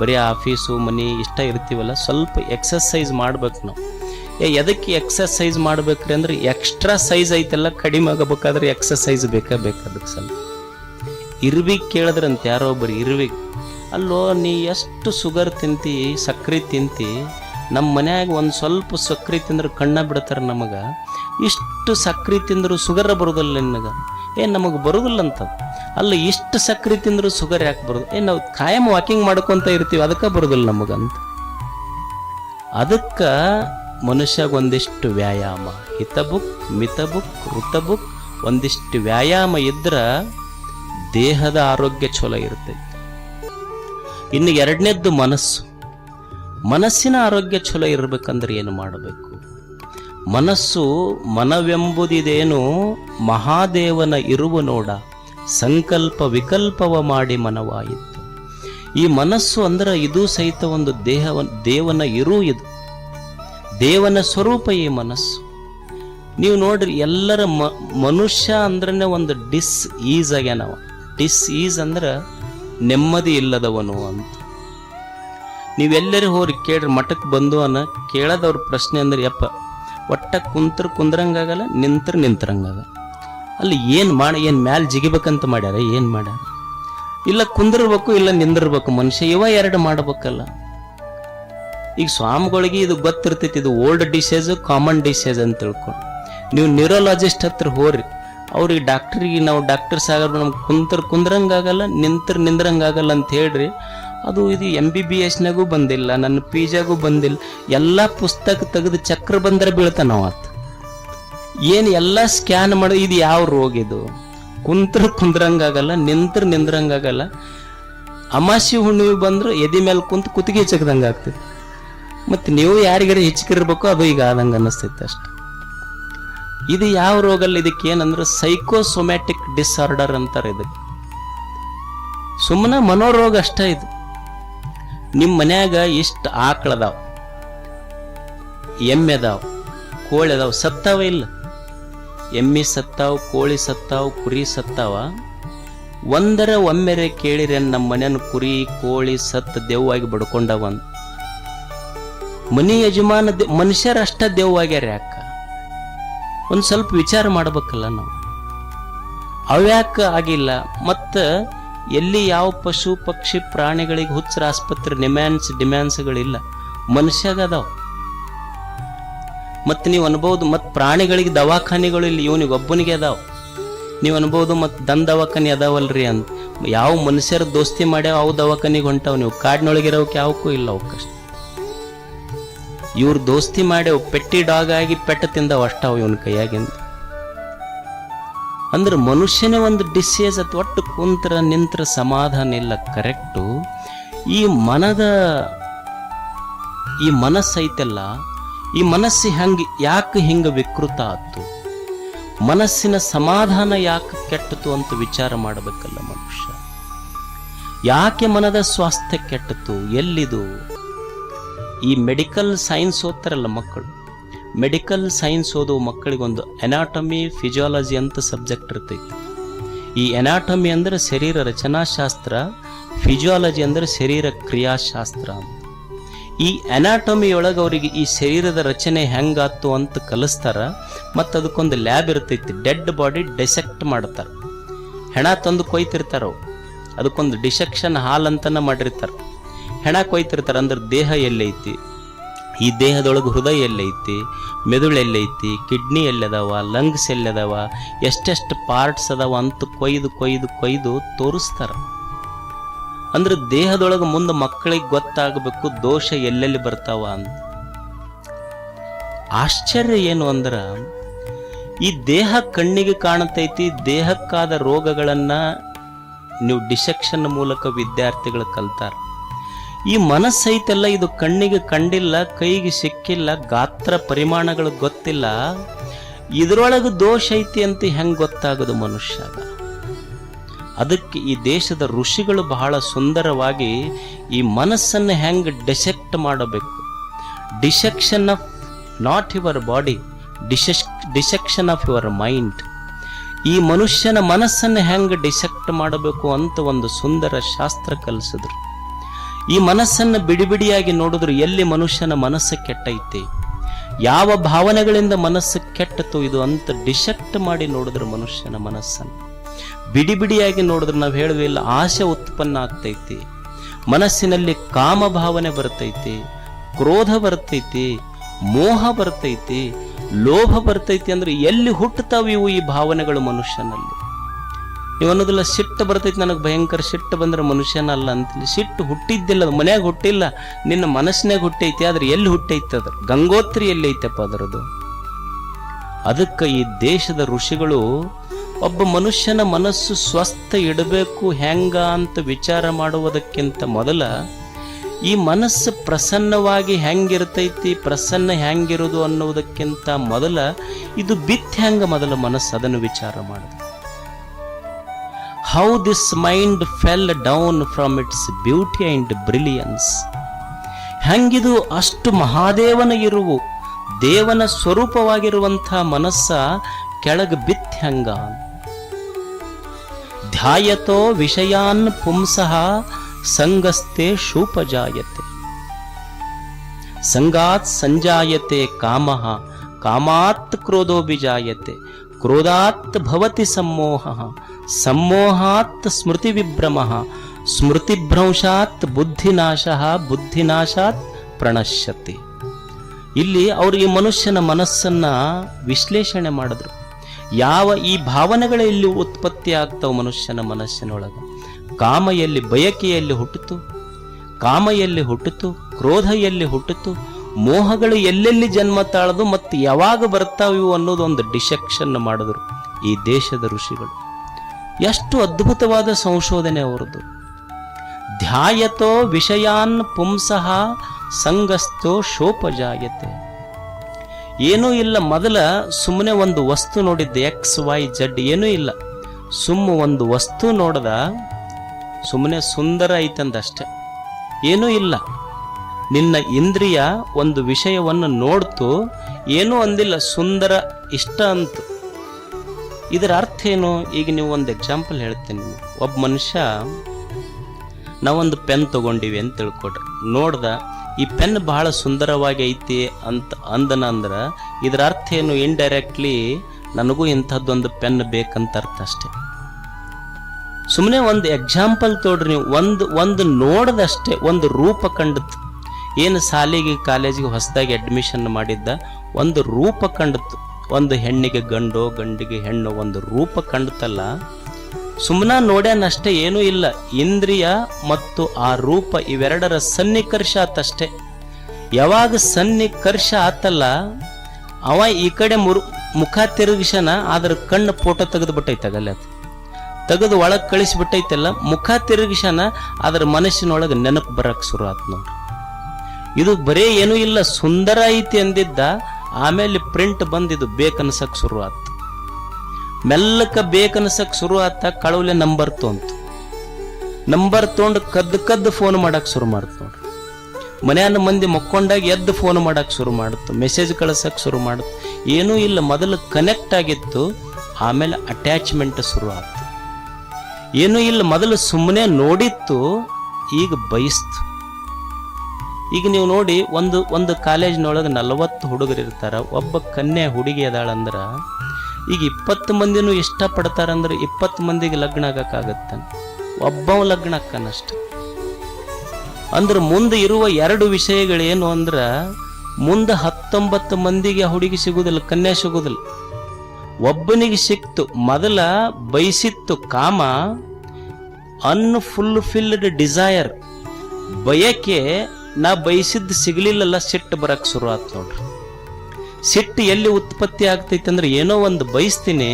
ಬರೀ ಆಫೀಸು ಮನಿ ಇಷ್ಟ ಇರ್ತೀವಲ್ಲ, ಸ್ವಲ್ಪ ಎಕ್ಸಸೈಸ್ ಮಾಡ್ಬೇಕು ನಾವು. ಎದಕ್ಕೆ ಎಕ್ಸಸೈಸ್ ಮಾಡ್ಬೇಕ್ರಿ ಅಂದ್ರೆ ಎಕ್ಸ್ಟ್ರಾ ಸೈಜ್ ಐತೆಲ್ಲ, ಕಡಿಮೆ ಆಗಬೇಕಾದ್ರೆ ಎಕ್ಸಸೈಸ್ ಬೇಕಾ ಬೇಕು ಅದಕ್ಕೆ ಇರ್ವಿ ಕೇಳಿದ್ರಂತ ಯಾರೋ ಒಬ್ಬರು ಇರ್ವಿ. ಅಲ್ಲೋ, ನೀ ಎಷ್ಟು ಶುಗರ್ ತಿಂತಿ, ಸಕ್ರೆ ತಿಂತಿ ನಮ್ಮ ಮನ್ಯಾಗ ಒಂದು ಸ್ವಲ್ಪ ಸಕ್ರೆ ತಿಂದ್ರೆ ಕಣ್ಣ ಬಿಡ್ತಾರೆ ನಮಗೆ. ಇಷ್ಟು ಸಕ್ರೆ ತಿಂದ್ರು ಸುಗರ ಬರೋದಿಲ್ಲ ನಿನಗೆ. ಏ, ನಮಗೆ ಬರೋದಿಲ್ಲ ಅಂತ. ಅಲ್ಲ, ಇಷ್ಟು ಸಕ್ರೆ ತಿಂದ್ರು ಸುಗರ್ ಯಾಕೆ ಬರೋದು? ಏ, ನಾವು ಕಾಯಂ ವಾಕಿಂಗ್ ಮಾಡ್ಕೊತ ಇರ್ತೀವಿ, ಅದಕ್ಕೆ ಬರೋದಿಲ್ಲ ನಮಗಂತ. ಅದಕ್ಕೆ ಮನುಷ್ಯಾಗ ಒಂದಿಷ್ಟು ವ್ಯಾಯಾಮ, ಹಿತಬುಕ್, ಮಿತಬುಕ್ ಋತಬುಕ್ ಒಂದಿಷ್ಟು ವ್ಯಾಯಾಮ ಇದ್ರೆ ದೇಹದ ಆರೋಗ್ಯ ಚಲೋ ಇರ್ತೈತಿ. ಇನ್ನು ಎರಡನೇದ್ದು ಮನಸ್ಸು. ಮನಸ್ಸಿನ ಆರೋಗ್ಯ ಚಲೋ ಇರಬೇಕಂದ್ರೆ ಏನು ಮಾಡಬೇಕು? ಮನಸ್ಸು ಮನವೆಂಬುದಿದೇನು ಮಹಾದೇವನ ಇರುವು ನೋಡ, ಸಂಕಲ್ಪ ವಿಕಲ್ಪವ ಮಾಡಿ ಮನವಾಯಿತು. ಈ ಮನಸ್ಸು ಅಂದ್ರೆ ಇದು ಸಹಿತ ಒಂದು ದೇಹವ, ದೇವನ ಇರು ಇದು. ದೇವನ ಸ್ವರೂಪ ಈ ಮನಸ್ಸು. ನೀವು ನೋಡ್ರಿ ಎಲ್ಲರ ಮ, ಮನುಷ್ಯ ಅಂದ್ರೆ ಒಂದು ಡಿಸ್ ಈಸ್ ಆಗ್ಯಾನವ. ಡಿಸ್ ಈಸ್ ಅಂದ್ರೆ ನೆಮ್ಮದಿ ಇಲ್ಲದವನು ಅಂತ. ನೀವೆಲ್ಲರೂ ಹೋಗ್ರಿ ಕೇಳ್ರಿ ಮಠಕ್ಕೆ ಬಂದು ಅನ್ನ ಕೇಳದವ್ರ ಪ್ರಶ್ನೆ ಅಂದ್ರೆ ಯಪ್ಪ, ಒಟ್ಟ ಕುಂತ್ರ ಕುಂದ್ರಂಗಾಗಲ್ಲ ನಿಂತ್ರ ನಿಂತ್ರಂಗಾಗ ಅಲ್ಲಿ ಏನು ಮಾಡ, ಏನು ಮ್ಯಾಲೆ ಜಿಗಿಬೇಕಂತ ಮಾಡ್ಯಾರ, ಏನು ಮಾಡ್ಯಾರ? ಇಲ್ಲ ಕುಂದಿರ್ಬೇಕು, ಇಲ್ಲ ನಿಂದಿರ್ಬೇಕು, ಮನುಷ್ಯ ಇವ ಎರಡು ಮಾಡ್ಬೇಕಲ್ಲ. ಈಗ ಸ್ವಾಮಿಗಳಿಗೆ ಇದು ಗೊತ್ತಿರ್ತೈತಿ, ಇದು ಓಲ್ಡ್ ಡಿಸೇಜ್ ಕಾಮನ್ ಡಿಸೇಜ್ ಅಂತ ತಿಳ್ಕೊಂಡು. ನೀವು ನ್ಯೂರೋಲಾಜಿಸ್ಟ್ ಹತ್ರ ಹೋರಿ ಅವ್ರಿಗೆ ಡಾಕ್ಟ್ರಿಗೆ ನಾವು ಡಾಕ್ಟರ್ ಸಾಗರ್ ನಮ್ಗೆ ಕುಂತರ್ ಕುಂದ್ರಂಗಾಗಲ್ಲ, ನಿಂತರ್ ನಿಂದ್ರಂಗಾಗಲ್ಲ ಅಂತ ಹೇಳ್ರಿ. ಅದು ಇದು ಎಂ ಬಿ ಬಿ ಎಸ್ನಾಗೂ ಬಂದಿಲ್ಲ, ನನ್ನ ಪಿ ಪಿಜಾಗೂ ಬಂದಿಲ್ಲ. ಎಲ್ಲ ಪುಸ್ತಕ ತೆಗೆದು ಚಕ್ರ ಬಂದ್ರೆ ಬೀಳ್ತಾನ ಆತ. ಏನು ಎಲ್ಲ ಸ್ಕ್ಯಾನ್ ಮಾಡಿ, ಇದು ಯಾವ ರೋಗ ಇದು? ಕುಂತ್ರ ಕುಂದ್ರಂಗಾಗಲ್ಲ, ನಿಂತ್ರ ನಿಂದ್ರಂಗಾಗಲ್ಲ. ಅಮಾಸಿ ಹುಣ್ಣಿಮೆ ಬಂದ್ರೆ ಎದೆ ಮೇಲೆ ಕುಂತು ಕುತ್ತಿಗೆ ಚಕ್ದಂಗೆ ಆಗ್ತದೆ ಮತ್ತು ನೀವು ಯಾರಿಗಾರ ಹೆಚ್ಚಿಗಿರ್ಬೇಕು ಅದು ಈಗ ಆದಂಗೆ ಅನ್ನಿಸ್ತೈತೆ ಅಷ್ಟೆ. ಇದು ಯಾವ ರೋಗಲ್ಲಿ ಇದಕ್ಕೆ ಏನಂದ್ರೆ ಸೈಕೋಸೊಮ್ಯಾಟಿಕ್ ಡಿಸಾರ್ಡರ್ ಅಂತಾರೆ ಇದಕ್ಕೆ. ಸುಮ್ಮನೆ ಮನೋರೋಗ ಅಷ್ಟೇ ಇದು. ನಿಮ್ಮ ಮನ್ಯಾಗ ಇಷ್ಟು ಆಕಳದಾವ ಎಮ್ಮೆ ಅದಾವ, ಕೋಳಿ ಅದಾವ, ಸತ್ತಾವ ಇಲ್ಲ. ಎಮ್ಮಿ ಸತ್ತಾವ, ಕೋಳಿ ಸತ್ತಾವ, ಕುರಿ ಸತ್ತಾವ. ಒಂದರ ಒಮ್ಮೆರೆ ಕೇಳಿರೆ ನಮ್ಮ ಮನೆಯನ್ನು ಕುರಿ, ಕೋಳಿ ಸತ್ತ ದೆವ್ವಾಗಿ ಬಡ್ಕೊಂಡವ ಅಂತ. ಮನಿ ಯಜಮಾನ ಮನುಷ್ಯರಷ್ಟ ದೇವ್ವಾಗ್ಯಾರ ಯಾಕ ಒಂದು ಸ್ವಲ್ಪ ವಿಚಾರ ಮಾಡ್ಬೇಕಲ್ಲ ನಾವು. ಅವ್ಯಾಕ ಆಗಿಲ್ಲ, ಮತ್ತು ಎಲ್ಲಿ ಯಾವ ಪಶು, ಪಕ್ಷಿ, ಪ್ರಾಣಿಗಳಿಗೆ ಹುಚ್ಚರ ಆಸ್ಪತ್ರೆ ಡಿಮ್ಯಾನ್ಸ್ಗಳಿಲ್ಲ ಮನುಷ್ಯಾಗ ಅದಾವ. ಮತ್ತು ನೀವು ಅನ್ಬೋದು, ಮತ್ತು ಪ್ರಾಣಿಗಳಿಗೆ ದವಾಖಾನೆಗಳು ಇಲ್ಲಿ, ಇವನಿಗೆ ಒಬ್ಬನಿಗೆ ಅದಾವ. ನೀವು ಅನ್ಬೋದು, ಮತ್ತು ದನ್ ದವಾಖಾನೆ ಅದಾವಲ್ರಿ ಅಂತ ಯಾವ ಮನುಷ್ಯರ ದೋಸ್ತಿ ಮಾಡ್ಯಾವ, ಅವು ದವಾಖಾನಿಗೆ ಹೊಂಟಾವ, ನೀವು ಕಾಡಿನೊಳಗಿರೋಕೆ ಯಾವಕ್ಕೂ ಇಲ್ಲ ಅವಕ್ಕಷ್ಟು. ಇವ್ರು ದೋಸ್ತಿ ಮಾಡಿ ಪೆಟ್ಟಿ ಡಾಗ್ ಆಗಿ ಪೆಟ್ಟ ತಿಂದವ ಅಷ್ಟಾವ ಇವನ ಕೈಯಾಗಿಂದ ಅಂದ್ರೆ ಮನುಷ್ಯನೇ ಒಂದು ಡಿಸೀಸ್ ಅಥವಾ ಒಟ್ಟು ಕುಂತ್ರ ನಿಂತ್ರ ಸಮಾಧಾನ ಇಲ್ಲ ಕರೆಕ್ಟು. ಈ ಮನದ, ಈ ಮನಸ್ಸೈತೆಲ್ಲ, ಈ ಮನಸ್ಸು ಹೆಂಗೆ, ಯಾಕೆ ಹಿಂಗೆ ವಿಕೃತ ಆತು ಮನಸ್ಸಿನ ಸಮಾಧಾನ ಯಾಕೆ ಕೆಟ್ಟತು ಅಂತ ವಿಚಾರ ಮಾಡಬೇಕಲ್ಲ ಮನುಷ್ಯ? ಯಾಕೆ ಮನದ ಸ್ವಾಸ್ಥ್ಯ ಕೆಟ್ಟತು ಎಲ್ಲಿದು? ಈ ಮೆಡಿಕಲ್ ಸೈನ್ಸ್ ಓದ್ತಾರಲ್ಲ ಮಕ್ಕಳು ಮೆಡಿಕಲ್ ಸೈನ್ಸ್ ಓದೋ ಮಕ್ಕಳಿಗೊಂದು ಎನಾಟಮಿ ಫಿಜಿಯಾಲಜಿ ಅಂತ ಸಬ್ಜೆಕ್ಟ್ ಇರ್ತೈತಿ. ಈ ಎನಾಟಮಿ ಅಂದ್ರೆ ಶರೀರ ರಚನಾಶಾಸ್ತ್ರ ಫಿಜಿಯಾಲಜಿ ಅಂದ್ರೆ ಶರೀರ ಕ್ರಿಯಾಶಾಸ್ತ್ರ ಈ ಎನಾಟಮಿಯೊಳಗೆ ಅವರಿಗೆ ಈ ಶರೀರದ ರಚನೆ ಹೆಂಗಾತು ಅಂತ ಕಲಿಸ್ತಾರ, ಮತ್ತು ಅದಕ್ಕೊಂದು ಲ್ಯಾಬ್ ಇರ್ತೈತಿ ಡೆಡ್ ಬಾಡಿ ಡಿಸೆಕ್ಟ್ ಮಾಡ್ತಾರೆ. ಹೆಣ ತಂದು ಕೊಯ್ತಿರ್ತಾರೆ ಅವು. ಅದಕ್ಕೊಂದು ಡಿಸೆಕ್ಷನ್ ಹಾಲ್ ಅಂತನ ಮಾಡಿರ್ತಾರೆ. ಹೆಣ ಕೊಯ್ತಿರ್ತಾರೆ ಅಂದ್ರೆ ದೇಹ ಎಲ್ಲೈತಿ. ಈ ದೇಹದೊಳಗೆ ಹೃದಯ ಎಲ್ಲೈತಿ, ಮೆದುಳು ಎಲ್ಲೈತಿ, ಕಿಡ್ನಿ ಎಲ್ಲದವ, ಲಂಗ್ಸ್ ಎಲ್ಲದವ, ಎಷ್ಟೆಷ್ಟು ಪಾರ್ಟ್ಸ್ ಅದಾವ ಅಂತ ಕೊಯ್ದು ಕೊಯ್ದು ಕೊಯ್ದು ತೋರಿಸ್ತಾರೆ. ಅಂದ್ರೆ ದೇಹದೊಳಗೆ ಮುಂದೆ ಮಕ್ಕಳಿಗೆ ಗೊತ್ತಾಗಬೇಕು ದೋಷ ಎಲ್ಲೆಲ್ಲಿ ಬರ್ತಾವ ಅಂತ. ಆಶ್ಚರ್ಯ ಏನು ಅಂದ್ರ, ಈ ದೇಹ ಕಣ್ಣಿಗೆ ಕಾಣತೈತಿ, ದೇಹಕ್ಕಾದ ರೋಗಗಳನ್ನ ನೀವು ಡಿಸೆಕ್ಷನ್ ಮೂಲಕ ವಿದ್ಯಾರ್ಥಿಗಳು ಕಲ್ತಾರ. ಈ ಮನಸ್ಸೈತೆಲ್ಲ ಇದು ಕಣ್ಣಿಗೆ ಕಂಡಿಲ್ಲ, ಕೈಗೆ ಸಿಕ್ಕಿಲ್ಲ, ಗಾತ್ರ ಪರಿಮಾಣಗಳು ಗೊತ್ತಿಲ್ಲ. ಇದರೊಳಗೆ ದೋಷ ಐತಿ ಅಂತ ಹೆಂಗ್ ಗೊತ್ತಾಗೋದು ಮನುಷ್ಯಗ? ಅದಕ್ಕೆ ಈ ದೇಶದ ಋಷಿಗಳು ಬಹಳ ಸುಂದರವಾಗಿ ಈ ಮನಸ್ಸನ್ನು ಹೆಂಗ್ ಡಿಸೆಕ್ಟ್ ಮಾಡಬೇಕು? Dissection of not your body dissect dissection of your mind. ಈ ಮನುಷ್ಯನ ಮನಸ್ಸನ್ನು ಹೆಂಗ್ ಡಿಸೆಕ್ಟ್ ಮಾಡಬೇಕು ಅಂತ ಒಂದು ಸುಂದರ ಶಾಸ್ತ್ರ ಕಲಿಸಿದ್ರು. ಈ ಮನಸ್ಸನ್ನು ಬಿಡಿಬಿಡಿಯಾಗಿ ನೋಡಿದ್ರು ಎಲ್ಲಿ ಮನುಷ್ಯನ ಮನಸ್ಸು ಕೆಟ್ಟೈತಿ? ಯಾವ ಭಾವನೆಗಳಿಂದ ಮನಸ್ಸು ಕೆಟ್ಟತು ಇದು ಅಂತ ಡಿಸೆಕ್ಟ್ ಮಾಡಿ ನೋಡಿದ್ರು ಮನುಷ್ಯನ ಮನಸ್ಸನ್ನು. ಬಿಡಿ ಬಿಡಿಯಾಗಿ ನೋಡಿದ್ರೆ ನಾವು ಹೇಳುವ ಇಲ್ಲ, ಆಸೆ ಉತ್ಪನ್ನ ಆಗ್ತೈತಿ. ಮನಸ್ಸಿನಲ್ಲಿ ಕಾಮ ಭಾವನೆ ಬರ್ತೈತಿ, ಕ್ರೋಧ ಬರ್ತೈತಿ, ಮೋಹ ಬರ್ತೈತಿ, ಲೋಭ ಬರ್ತೈತಿ ಅಂದ್ರೆ ಎಲ್ಲಿ ಹುಟ್ಟುತ್ತವೆ ಇವು ಈ ಭಾವನೆಗಳು ಮನುಷ್ಯನಲ್ಲಿ? ನೀವು ಸಿಟ್ಟು ಬರ್ತೈತಿ ನನಗೆ, ಭಯಂಕರ ಸಿಟ್ಟು ಬಂದ್ರೆ ಮನುಷ್ಯನಲ್ಲ ಅಂತೇಳಿ. ಸಿಟ್ಟು ಹುಟ್ಟಿದ್ದಿಲ್ಲ ಅದು, ಮನ್ಯಾಗ ಹುಟ್ಟಿಲ್ಲ, ನಿನ್ನ ಮನಸ್ಸಿನಾಗ ಹುಟ್ಟೈತಿ, ಆದ್ರೆ ಎಲ್ಲಿ ಹುಟ್ಟೈತಿ ಅದ್ರ ಗಂಗೋತ್ರಿ ಎಲ್ಲಿ ಐತಪ್ಪ ಅದರದು ಅದಕ್ಕೆ ಈ ದೇಶದ ಋಷಿಗಳು, ಒಬ್ಬ ಮನುಷ್ಯನ ಮನಸ್ಸು ಸ್ವಸ್ಥ ಇಡಬೇಕು ಹೆಂಗ ಅಂತ ವಿಚಾರ ಮಾಡುವುದಕ್ಕಿಂತ ಮೊದಲ, ಈ ಮನಸ್ಸು ಪ್ರಸನ್ನವಾಗಿ ಹೆಂಗಿರ್ತೈತಿ, ಪ್ರಸನ್ನ ಹೆಂಗಿರೋದು ಅನ್ನುವುದಕ್ಕಿಂತ ಮೊದಲ, ಇದು ಬಿತ್ ಹೆಂಗ ಮೊದಲ ಮನಸ್ಸು ಅದನ್ನು ವಿಚಾರ ಮಾಡಿದೆ? How this mind fell down from its beauty and brilliance ಹೆಂಗಿದು ಅಷ್ಟು ಮಹಾದೇವನ ಇರುವು, ದೇವನ ಸ್ವರೂಪವಾಗಿರುವಂಥ ಮನಸ್ಸ ಕೆಳಗೆ ಬಿತ್ ಹೆಂಗ. ಧ್ಯಾಯತೋ ವಿಷಯಾನ್ ಪುಂಸಃ ಸಂಗಸ್ತೆ ಶೂಪಜಾಯತೆ. ಸಂಗಾತ್ ಸಂಜಾಯತೆ ಕಾಮಃ, ಕಾಮಾತ್ ಕ್ರೋಧೋಭಿಜಾಯತೆ. ಕ್ರೋಧಾತ್ ಭವತಿ ಸಮ್ಮೋಹ ಸಮ್ಮೋಹಾತ್ ಸ್ಮೃತಿ ವಿಭ್ರಮ ಸ್ಮೃತಿಭ್ರಂಶಾತ್ ಬುದ್ಧಿನಾಶ ಬುದ್ಧಿನಾಶಾತ್ ಪ್ರಣಶ್ಯತಿ ಇಲ್ಲಿ ಅವರು ಈ ಮನುಷ್ಯನ ಮನಸ್ಸನ್ನ ವಿಶ್ಲೇಷಣೆ ಮಾಡಿದ್ರು. ಯಾವ ಈ ಭಾವನೆಗಳ ಇಲ್ಲಿ ಉತ್ಪತ್ತಿ ಆಗ್ತಾವ ಮನುಷ್ಯನ ಮನಸ್ಸಿನೊಳಗೆ? ಕಾಮ ಎಲ್ಲಿ ಬಯಕೆಯಲ್ಲಿ ಹುಟ್ಟಿತು ಕಾಮ ಎಲ್ಲಿ ಹುಟ್ಟಿತು ಕ್ರೋಧ ಎಲ್ಲಿ ಹುಟ್ಟಿತು ಮೋಹಗಳು ಎಲ್ಲೆಲ್ಲಿ ಜನ್ಮ ತಾಳದು ಮತ್ತು ಯಾವಾಗ ಬರ್ತಾವ ಇವು ಅನ್ನೋದು ಒಂದು ಡಿಸೆಕ್ಷನ್ ಮಾಡಿದ್ರು ಈ ದೇಶದ ಋಷಿಗಳು. ಎಷ್ಟು ಅದ್ಭುತವಾದ ಸಂಶೋಧನೆ ಅವರದು ಧ್ಯಾಯತೋ ವಿಷಯಾನ್ ಪುಂಸಃ ಸಂಗಸ್ತೋ ಶೋಪಜಾಯತೆ. ಏನೂ ಇಲ್ಲ, ಮೊದಲ ಸುಮ್ಮನೆ ಒಂದು ವಸ್ತು ನೋಡಿದ್ದೆ, ಎಕ್ಸ್, ವೈ ಜಡ್ ಏನೂ ಇಲ್ಲ. ಸುಮ್ಮ ಒಂದು ವಸ್ತು ನೋಡದ ಸುಮ್ಮನೆ ಸುಂದರ ಐತಂದಷ್ಟೆ. ಏನೂ ಇಲ್ಲ. ನಿನ್ನ ಇಂದ್ರಿಯ ಒಂದು ವಿಷಯವನ್ನು ನೋಡ್ತು, ಏನೂ ಅಂದಿಲ್ಲ, ಸುಂದರ ಇಷ್ಟ ಅಂತು. ಇದರ ಅರ್ಥ ಏನು? ಈಗ ನೀವು ಒಂದು ಎಕ್ಸಾಂಪಲ್ ಹೇಳ್ತೀನಿ. ಒಬ್ಬ ಮನುಷ್ಯ, ನಾವೊಂದು ಪೆನ್ ತಗೊಂಡಿವಿ ಅಂತ ತಿಳ್ಕೊಡ್ರಿ ನೋಡ್ದ, ಈ ಪೆನ್ ಬಹಳ ಸುಂದರವಾಗಿ ಐತಿ ಅಂತ ಅಂದನ ಅಂದ್ರ, ಇದರ ಅರ್ಥ ಏನು? ಇಂಡೈರೆಕ್ಟ್ಲಿ ನನಗೂ ಇಂಥದ್ದೊಂದು ಪೆನ್ ಬೇಕಂತ ಅರ್ಥ ಅಷ್ಟೆ. ಸುಮ್ಮನೆ ಒಂದು ಎಕ್ಸಾಂಪಲ್ ತೋಡ್ರಿ ನೀವು. ಒಂದು ಒಂದು ನೋಡದಷ್ಟೇ, ಒಂದು ರೂಪ ಕಂಡತ್ತು ಏನು ಶಾಲೆಗೆ ಕಾಲೇಜಿಗೆ ಹೊಸದಾಗಿ ಅಡ್ಮಿಷನ್ ಮಾಡಿದ್ದ, ಒಂದು ರೂಪ ಕಂಡತ್ತು ಒಂದು ಹೆಣ್ಣಿಗೆ ಗಂಡು, ಗಂಡಿಗೆ ಹೆಣ್ಣು ಒಂದು ರೂಪ ಕಂಡತಲ್ಲ ಸುಮ್ಮನ ನೋಡ್ಯಾನಷ್ಟೇ ಏನೂ ಇಲ್ಲ. ಇಂದ್ರಿಯ ಮತ್ತು ಆ ರೂಪ ಇವೆರಡರ ಸನ್ನಿಕರ್ಷ ಆತಷ್ಟೇ ಯಾವಾಗ ಸನ್ನಿಕರ್ಷ ಆತಲ್ಲ ಅವ ಈ ಕಡೆ ಮುರು, ಮುಖ ತಿರುಗಿಸನ ಆದ್ರೆ ಕಣ್ಣು ಫೋಟೋ ತೆಗೆದು ಬಿಟ್ಟೈತಾಗಲ್ಲ ಅದು. ತೆಗೆದು ಒಳಗೆ ಕಳಿಸಿಬಿಟ್ಟೈತಲ್ಲ ಮುಖ ತಿರುಗಿಸನ ಅದ್ರ ಮನಸ್ಸಿನೊಳಗೆ ನೆನಪು ಬರಕ್ಕೆ ಶುರು ಆತ್ ನೋಡ್ರಿ ಇದು ಬರೇ ಏನೂ ಇಲ್ಲ, ಸುಂದರ ಐತಿ ಅಂದಿದ್ದ ಆಮೇಲೆ ಪ್ರಿಂಟ್ ಬಂದಿದ್ದು ಬೇಕನ್ಸಕ್ ಶುರು ಆತ್ ಮೆಲ್ಲಕ ಬೇಕನ್ಸಕ್ ಶುರು ಆತ ಕಳವಲೆ ನಂಬರ್ ತೊಂತು. ನಂಬರ್ ತೊಗೊಂಡು ಕದ್ದು ಕದ್ದು ಫೋನ್ ಮಾಡಕ್ ಶುರು ಮಾಡ್ತು ನೋಡ್ರಿ. ಮನೆಯನ್ನು ಮಂದಿ ಮಕ್ಕೊಂಡಾಗ ಎದ್ದು ಫೋನ್ ಮಾಡಕ್ ಶುರು ಮಾಡಿತು ಮೆಸೇಜ್ ಕಳ್ಸಕ್ ಶುರು ಮಾಡುತ್ತು ಏನೂ ಇಲ್ಲ, ಮೊದಲು ಕನೆಕ್ಟ್ ಆಗಿತ್ತು, ಆಮೇಲೆ ಅಟ್ಯಾಚ್ಮೆಂಟ್ ಶುರು ಆಯ್ತು ಏನೂ ಇಲ್ಲ, ಮೊದಲು ಸುಮ್ಮನೆ ನೋಡಿತ್ತು, ಈಗ ಬಯಸ್ತು ಈಗ ನೀವು ನೋಡಿ, ಒಂದು ಒಂದು ಕಾಲೇಜಿನೊಳಗೆ ನಲವತ್ತು ಹುಡುಗರು ಇರ್ತಾರೆ. ಒಬ್ಬ ಕನ್ಯೆ ಹುಡುಗಿ ಅದಾಳಂದ್ರೆ ಈಗ ಇಪ್ಪತ್ತು ಮಂದಿನೂ ಇಷ್ಟಪಡ್ತಾರಂದ್ರೆ ಇಪ್ಪತ್ತು ಮಂದಿಗೆ ಲಗ್ನ ಆಗಕ್ಕಾಗತ್ತ ಒಬ್ಬವ ಲಗ್ನ ಅಕ್ಕನಷ್ಟ. ಅಂದ್ರೆ ಮುಂದೆ ಇರುವ ಎರಡು ವಿಷಯಗಳೇನು ಅಂದ್ರೆ, ಮುಂದೆ ಹತ್ತೊಂಬತ್ತು ಮಂದಿಗೆ ಹುಡುಗಿ ಸಿಗುದಿಲ್ಲ, ಕನ್ಯಾ ಸಿಗುದಿಲ್ಲ. ಒಬ್ಬನಿಗೆ ಸಿಕ್ತು, ಮೊದಲ ಬಯಸಿತ್ತು ಕಾಮ ಅನ್ಫುಲ್ಫಿಲ್ಡ್ ಡಿಸೈರ್ ಬಯಕೆ ನಾ ಬಯಸಿದ್ದು ಸಿಗಲಿಲ್ಲಲ್ಲ, ಸಿಟ್ಟು ಬರಕ್ಕೆ ಶುರು ಆಯ್ತು ನೋಡ್ರಿ. ಸಿಟ್ಟು ಎಲ್ಲಿ ಉತ್ಪತ್ತಿ ಆಗ್ತೈತೆ ಅಂದ್ರೆ ಏನೋ ಒಂದು ಬಯಸ್ತೀನಿ,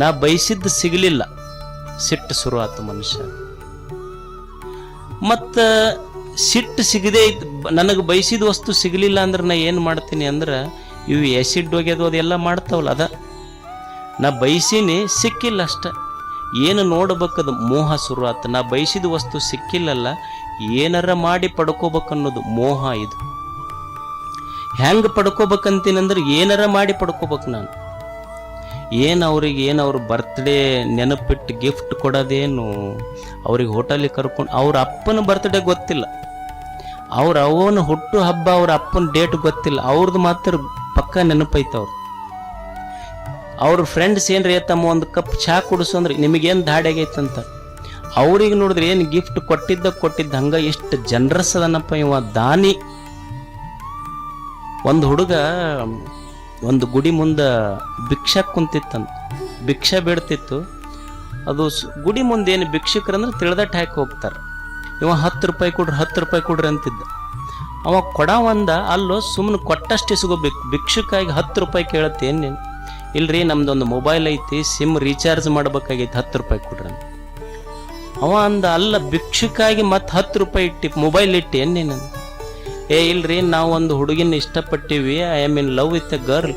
ನಾ ಬಯಸಿದ್ದು ಸಿಗಲಿಲ್ಲ, ಸಿಟ್ಟು ಶುರು ಆಯ್ತು ಮನುಷ್ಯ. ಮತ್ತು ಸಿಟ್ಟು ಸಿಗದೆ ನನಗೆ ಬಯಸಿದ ವಸ್ತು ಸಿಗಲಿಲ್ಲ ಅಂದ್ರೆ ನಾ ಏನು ಮಾಡ್ತೀನಿ ಅಂದ್ರೆ, ಇವು ಎಸಿಡ್ ಒಗೆದು ಅದೆಲ್ಲ ಮಾಡ್ತಾವಲ್ಲ ಅದ. ನಾ ಬಯಸೀನಿ, ಸಿಕ್ಕಿಲ್ಲ ಅಷ್ಟ. ಏನು ನೋಡಬೇಕದು ಮೋಹ ಶುರು ಆತ. ನಾ ಬಯಸಿದ ವಸ್ತು ಸಿಕ್ಕಿಲ್ಲಲ್ಲ, ಏನಾರ ಮಾಡಿ ಪಡ್ಕೋಬೇಕನ್ನೋದು ಮೋಹ ಇದು. ಹೆಂಗೆ ಪಡ್ಕೋಬೇಕಂತೀನಂದ್ರೆ ಏನಾರ ಮಾಡಿ ಪಡ್ಕೋಬೇಕು ನಾನು. ಏನು ಅವ್ರಿಗೆ ಏನು ಅವ್ರ ಬರ್ತ್ಡೇ ನೆನಪಿಟ್ಟು ಗಿಫ್ಟ್ ಕೊಡೋದೇನು, ಅವ್ರಿಗೆ ಹೋಟೆಲಿಗೆ ಕರ್ಕೊಂಡು, ಅವ್ರ ಅಪ್ಪನ ಬರ್ತ್ಡೇ ಗೊತ್ತಿಲ್ಲ. ಅವ್ರ ಅವನ ಹುಟ್ಟು ಹಬ್ಬ ಅವ್ರ ಅಪ್ಪನ ಡೇಟ್ ಗೊತ್ತಿಲ್ಲ. ಅವ್ರದ್ದು ಮಾತ್ರ ಪಕ್ಕ ನೆನಪೈತೆ ಅವ್ರು ಅವ್ರ ಫ್ರೆಂಡ್ಸ್ ಏನ್ರಿ ತಮ್ಮ ಒಂದು ಕಪ್ ಚಹಾ ಕುಡಿಸು ಅಂದ್ರೆ ನಿಮಗೇನು ದಾಡಿಯಾಗೈತಂತ? ಅವ್ರಿಗೆ ನೋಡಿದ್ರೆ ಏನು ಗಿಫ್ಟ್ ಕೊಟ್ಟಿದ್ದ ಕೊಟ್ಟಿದ್ದ ಹಂಗ ಎಷ್ಟು ಜನರಸ್ ಅದನಪ್ಪ ಇವ ದಾನಿ. ಒಂದು ಹುಡುಗ ಒಂದು ಗುಡಿ ಮುಂದೆ ಭಿಕ್ಷೆ ಕುಂತಿತ್ತಂತ. ಭಿಕ್ಷ ಬಿಡ್ತಿತ್ತು. ಅದು ಗುಡಿ ಮುಂದೆ ಏನು ಭಿಕ್ಷುಕರಂದ್ರೆ ತಿಳಿದಟ್ಟು ಹಾಕಿ ಹೋಗ್ತಾರೆ. ಇವ ಹತ್ತು ರೂಪಾಯಿ ಕೊಡ್ರಿ, ಹತ್ತು ರೂಪಾಯಿ ಕೊಡ್ರಿ ಅಂತಿದ್ದ. ಅವ ಕೊಡ ಒಂದ, ಅಲ್ಲೋ ಸುಮ್ಮನೆ ಕೊಟ್ಟಷ್ಟು ಸಿಗೋ ಭಿಕ್ಷುಕಾಗಿ ಹತ್ತು ರೂಪಾಯಿ ಕೇಳುತ್ತೆ ಏನು ನೀನು? ಇಲ್ರಿ, ನಮ್ದೊಂದು ಮೊಬೈಲ್ ಐತಿ ಸಿಮ್ ರೀಚಾರ್ಜ್ ಮಾಡ್ಬೇಕಾಗೈತಿ, ಹತ್ತು ರೂಪಾಯಿ ಕೊಡ್ರಿ ಅವ ಅಂದ, ಅಲ್ಲ, ಭಿಕ್ಷುಕಾಗಿ ಮತ್ತೆ ಹತ್ತು ರೂಪಾಯಿ ಇಟ್ಟಿ ಮೊಬೈಲ್ ಇಟ್ಟಿ ಏನೇ ನಾನು. ಏ, ಇಲ್ರಿ, ನಾವು ಒಂದು ಹುಡುಗಿನ ಇಷ್ಟಪಟ್ಟಿವಿ I am in love with a girl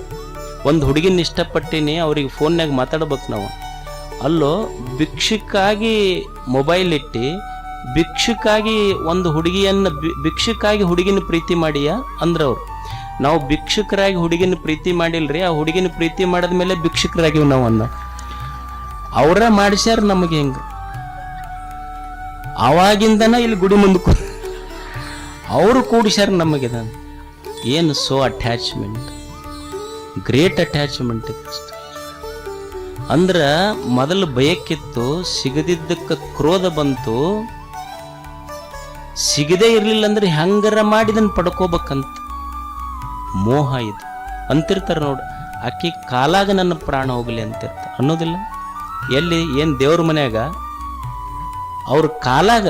ಒಂದು ಹುಡುಗಿನ ಇಷ್ಟಪಟ್ಟಿನಿ, ಅವ್ರಿಗೆ ಫೋನ್ನಾಗ ಮಾತಾಡ್ಬೇಕು ನಾವು. ಅಲ್ಲೋ, ಭಿಕ್ಷುಕಾಗಿ ಮೊಬೈಲ್ ಇಟ್ಟು, ಭಿಕ್ಷುಕಾಗಿ ಒಂದು ಹುಡುಗಿಯನ್ನ, ಭಿಕ್ಷುಕಾಗಿ ಹುಡುಗಿನ ಪ್ರೀತಿ ಮಾಡಿಯಾ ಅಂದ್ರವ್ರು? ನಾವು ಭಿಕ್ಷುಕರಾಗಿ ಹುಡುಗಿನ ಪ್ರೀತಿ ಮಾಡಿಲ್ರಿ, ಆ ಹುಡುಗಿನ ಪ್ರೀತಿ ಮಾಡಿದ ಮೇಲೆ ಭಿಕ್ಷುಕರಾಗಿವ್ ನಾವು ಅನ್ನ ಅವರ ಮಾಡಿಸ್ಯಾರ ನಮಗೆ ಹೆಂಗ? ಅವಾಗಿಂದನ ಇಲ್ಲಿ ಗುಡಿ ಮುಂದಕ್ಕೆ ಅವರು ಕೂಡಿಸ್ಯಾರ ನಮಗೆ ಇದನ್ನ. ಏನು ಸೋ ಅಟ್ಯಾಚ್ಮೆಂಟ್ ಗ್ರೇಟ್ ಅಟ್ಯಾಚ್ಮೆಂಟ್ ಅಂದ್ರ ಮೊದಲು ಭಯಕ್ಕಿತ್ತು ಸಿಗದಿದ್ದಕ್ಕೆ ಕ್ರೋಧ ಬಂತು, ಸಿಗದೇ ಇರಲಿಲ್ಲ ಅಂದ್ರೆ ಹೆಂಗರ ಮಾಡಿದನ್ ಪಡ್ಕೋಬೇಕಂತ. ಮೋಹ ಇದು. ಅಂತಿರ್ತಾರೆ ನೋಡು, ಆಕಿ ಕಾಲಾಗ ನನ್ನ ಪ್ರಾಣ ಹೋಗಲಿ ಅಂತಿರ್ತ. ಅನ್ನೋದಿಲ್ಲ. ಎಲ್ಲಿ, ಏನು ದೇವ್ರ ಮನ್ಯಾಗ? ಅವ್ರ ಕಾಲಾಗ.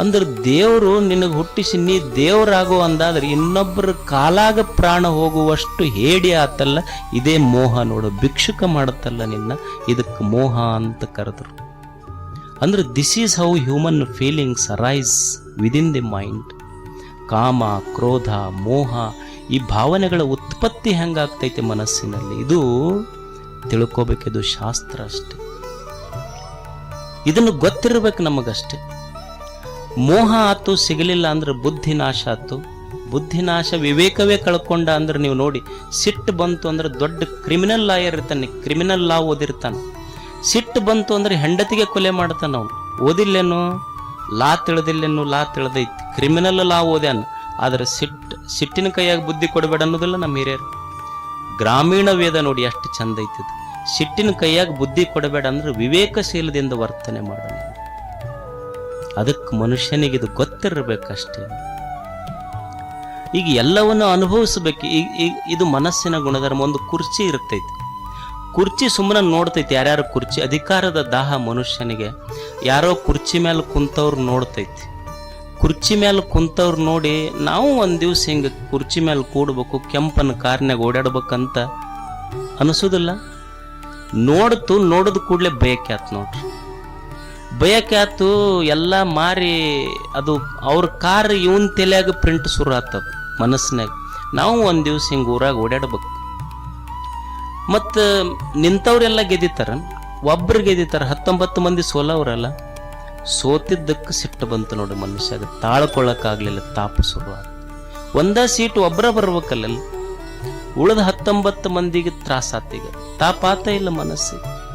ಅಂದ್ರೆ ದೇವರು ನಿನಗೆ ಹುಟ್ಟಿಸಿ ನೀ ದೇವರಾಗೋ ಅಂದಾದ್ರೆ ಇನ್ನೊಬ್ಬರ ಕಾಲಾಗ ಪ್ರಾಣ ಹೋಗುವಷ್ಟು ಹೇಡಿ ಆತಲ್ಲ, ಇದೇ ಮೋಹ ನೋಡು. ಭಿಕ್ಷುಕ ಮಾಡುತ್ತಲ್ಲ ನಿನ್ನ ಇದಕ್ಕೆ ಮೋಹ ಅಂತ ಕರೆದ್ರು. ಅಂದ್ರೆ this is how human feelings arise within the mind ಕಾಮ, ಕ್ರೋಧ, ಮೋಹ ಈ ಭಾವನೆಗಳ ಉತ್ಪತ್ತಿ ಹೆಂಗಾಗ್ತೈತೆ ಮನಸ್ಸಿನಲ್ಲಿ? ಇದು ತಿಳ್ಕೋಬೇಕಿದು ಶಾಸ್ತ್ರ ಅಷ್ಟೆ. ಇದನ್ನು ಗೊತ್ತಿರಬೇಕು ನಮಗಷ್ಟೆ. ಮೋಹ ಆತು, ಸಿಗಲಿಲ್ಲ ಅಂದ್ರೆ ಬುದ್ಧಿ ನಾಶ ಆತು. ಬುದ್ಧಿ ನಾಶ, ವಿವೇಕವೇ ಕಳ್ಕೊಂಡ ಅಂದ್ರೆ ನೀವು ನೋಡಿ, ಸಿಟ್ಟು ಬಂತು ಅಂದ್ರೆ ದೊಡ್ಡ ಕ್ರಿಮಿನಲ್ ಲಾಯರ್ ಇರ್ತಾನೆ, ಕ್ರಿಮಿನಲ್ ಲಾ ಓದಿರ್ತಾನೆ. ಸಿಟ್ಟು ಬಂತು ಅಂದ್ರೆ ಹೆಂಡತಿಗೆ ಕೊಲೆ ಮಾಡ್ತಾನ ಅವನು. ಓದಿಲ್ಲೇನು? ಲಾ ತಿಳಿದಿಲ್ಲೇನು? ಲಾ ತಿಳಿದೈತಿ. ಕ್ರಿಮಿನಲ್ ಲಾ ಓದ್ಯಾನ. ಆದ್ರೆ ಸಿಟ್ಟು ಸಿಟ್ಟಿನ ಕೈಯಾಗಿ ಬುದ್ಧಿ ಕೊಡಬೇಡ ಅನ್ನೋದಿಲ್ಲ ನಮ್ಮ ಹಿರಿಯರು. ಗ್ರಾಮೀಣ ವೇದ ನೋಡಿ ಎಷ್ಟು ಚಂದ ಐತಿದು ಸಿಟ್ಟಿನ ಕೈಯಾಗಿ ಬುದ್ಧಿ ಕೊಡಬೇಡ ಅಂದ್ರೆ ವಿವೇಕಶೀಲದಿಂದ ವರ್ತನೆ ಮಾಡ ಅದಕ್ಕೆ ಮನುಷ್ಯನಿಗೆ ಇದು ಗೊತ್ತಿರಬೇಕಷ್ಟೇ. ಈಗ ಎಲ್ಲವನ್ನು ಅನುಭವಿಸ್ಬೇಕು. ಈಗ ಇದು ಮನಸ್ಸಿನ ಗುಣಧರ್ಮ, ಒಂದು ಕುರ್ಚಿ ಇರ್ತೈತಿ. ಕುರ್ಚಿ ಸುಮ್ಮನೆ ನೋಡ್ತೈತಿ, ಯಾರ್ಯಾರು ಕುರ್ಚಿ. ಅಧಿಕಾರದ ದಾಹ ಮನುಷ್ಯನಿಗೆ. ಯಾರೋ ಕುರ್ಚಿ ಮೇಲೆ ಕುಂತವ್ರು ನೋಡ್ತೈತಿ. ಕುರ್ಚಿ ಮೇಲೆ ಕುಂತವ್ರು ನೋಡಿ ನಾವು ಒಂದು ದಿವ್ಸ ಹಿಂಗೆ ಕುರ್ಚಿ ಮೇಲೆ ಕೂಡ್ಬೇಕು, ಕೆಂಪನ ಕಾರ್ನ್ಯಾಗ ಓಡಾಡ್ಬೇಕಂತ ಅನಿಸೋದಿಲ್ಲ. ನೋಡ್ತು ನೋಡಿದ ಕೂಡಲೇ ಆಯ್ತು ನೋಡ್ರಿ. ಬಯಕ್ಯಾತು ಎಲ್ಲ ಮಾರಿ ಅದು ಅವ್ರ ಕಾರ್ ಇವನ್ ತಲೆಯಾಗ ಪ್ರಿಂಟ್ ಶುರು ಆತದ ಮನಸ್ಸಿನಾಗ ನಾವು ಒಂದು ದಿವ್ಸ ಹಿಂಗೆ ಊರಾಗ ಓಡಾಡ್ಬೇಕು ಮತ್ತು ನಿಂತವ್ರೆಲ್ಲ ಗೆದ್ದಿತಾರ ಒಬ್ರು ಗೆದ್ದಿತಾರ ಹತ್ತೊಂಬತ್ತು ಮಂದಿ ಸೋಲವ್ರಲ್ಲ. ಸೋತಿದ್ದಕ್ಕೆ ಸಿಟ್ಟು ಬಂತು ನೋಡಿ ಮನುಷ್ಯಾಗ. ತಾಳ್ಕೊಳ್ಳೋಕ್ಕಾಗಲಿಲ್ಲ ತಾಪ ಶುರು ಒಂದೇ ಸೀಟ್ ಒಬ್ಬರ ಬರ್ಬೇಕಲ್ಲ ಉಳಿದ ಹತ್ತೊಂಬತ್ತು ಮಂದಿಗೆ ತ್ರಾಸ ತಾಪಾತ ಇಲ್ಲ ಮನಸ್ಸಿಗೆ.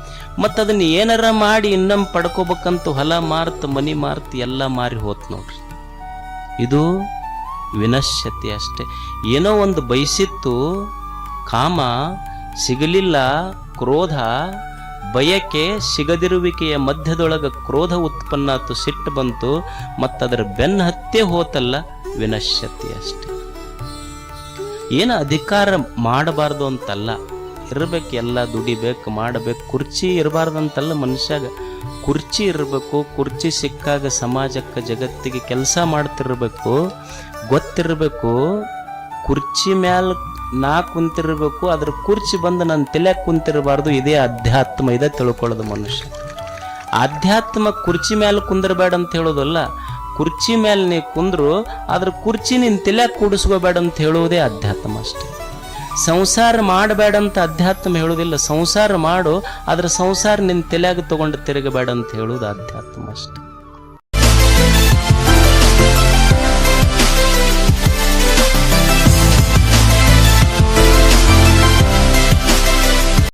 ಮತ್ತು ಅದನ್ನ ಏನಾರ ಮಾಡಿ ಇನ್ನೊಮ್ಮೆ ಪಡ್ಕೋಬೇಕಂತ ಹೊಲ ಮಾರ್ತು, ಮನಿ ಮಾರ್ತು, ಎಲ್ಲ ಮಾರಿ ಹೋತ್ ನೋಡ್ರಿ. ಇದು ವಿನಶ್ಯತಿ ಅಷ್ಟೆ. ಏನೋ ಒಂದು ಬಯಸಿತ್ತು, ಕಾಮ, ಸಿಗಲಿಲ್ಲ, ಕ್ರೋಧ ಬಯಕೆ ಸಿಗದಿರುವಿಕೆಯ ಮಧ್ಯದೊಳಗ ಕ್ರೋಧ ಉತ್ಪನ್ನ ಆತು ಸಿಟ್ಟು ಬಂತು, ಮತ್ತದರ ಬೆನ್ನ ಹತ್ತೇ ಹೋತಲ್ಲ, ವಿನಶ್ಯತಿ ಅಷ್ಟೆ. ಏನು ಅಧಿಕಾರ ಮಾಡಬಾರ್ದು ಅಂತಲ್ಲ, ಇರಬೇಕು ಎಲ್ಲ ದುಡಿಬೇಕು, ಮಾಡಬೇಕು, ಕುರ್ಚಿ ಇರಬಾರ್ದಂತಲ್ಲ ಮನುಷ್ಯಾಗ. ಕುರ್ಚಿ ಇರಬೇಕು, ಕುರ್ಚಿ ಸಿಕ್ಕಾಗ ಸಮಾಜಕ್ಕೆ, ಜಗತ್ತಿಗೆ ಕೆಲಸ ಮಾಡ್ತಿರ್ಬೇಕು, ಗೊತ್ತಿರಬೇಕು, ಕುರ್ಚಿ ಮ್ಯಾಲ ನಾ ಕುಂತಿರಬೇಕು, ಅದ್ರ ಕುರ್ಚಿ ಬಂದು ನನ್ನ ತಲೆ ಕುಂತಿರಬಾರ್ದು, ಇದೇ ಅಧ್ಯಾತ್ಮ. ಇದೆ ತಿಳ್ಕೊಳ್ಳೋದು ಮನುಷ್ಯ. ಅಧ್ಯಾತ್ಮ ಕುರ್ಚಿ ಮೇಲೆ ಕುಂದಿರಬೇಡ ಅಂತ ಹೇಳೋದಲ್ಲ, ಕುರ್ಚಿ ಮೇಲೆ ನೀ ಕುಂದ್ರು, ಅದ್ರ ಕುರ್ಚಿ ನಿನ್ನ ತಲೆ ಕೂಡಿಸ್ಕೋಬೇಡ ಅಂತ ಹೇಳುವುದೇ ಅಧ್ಯಾತ್ಮ ಅಷ್ಟೇ. ಸಂಸಾರ ಮಾಡಬೇಡ ಅಂತ ಅಧ್ಯಾತ್ಮ ಹೇಳುವುದಿಲ್ಲ ಸಂಸಾರ ಮಾಡು, ಅದ್ರ ಸಂಸಾರ ನಿನ್ನ ತಲೆಯಾಗ ತಗೊಂಡು ತಿರುಗಬೇಡ ಅಂತ ಹೇಳುವುದು ಅಧ್ಯಾತ್ಮ ಅಷ್ಟೆ.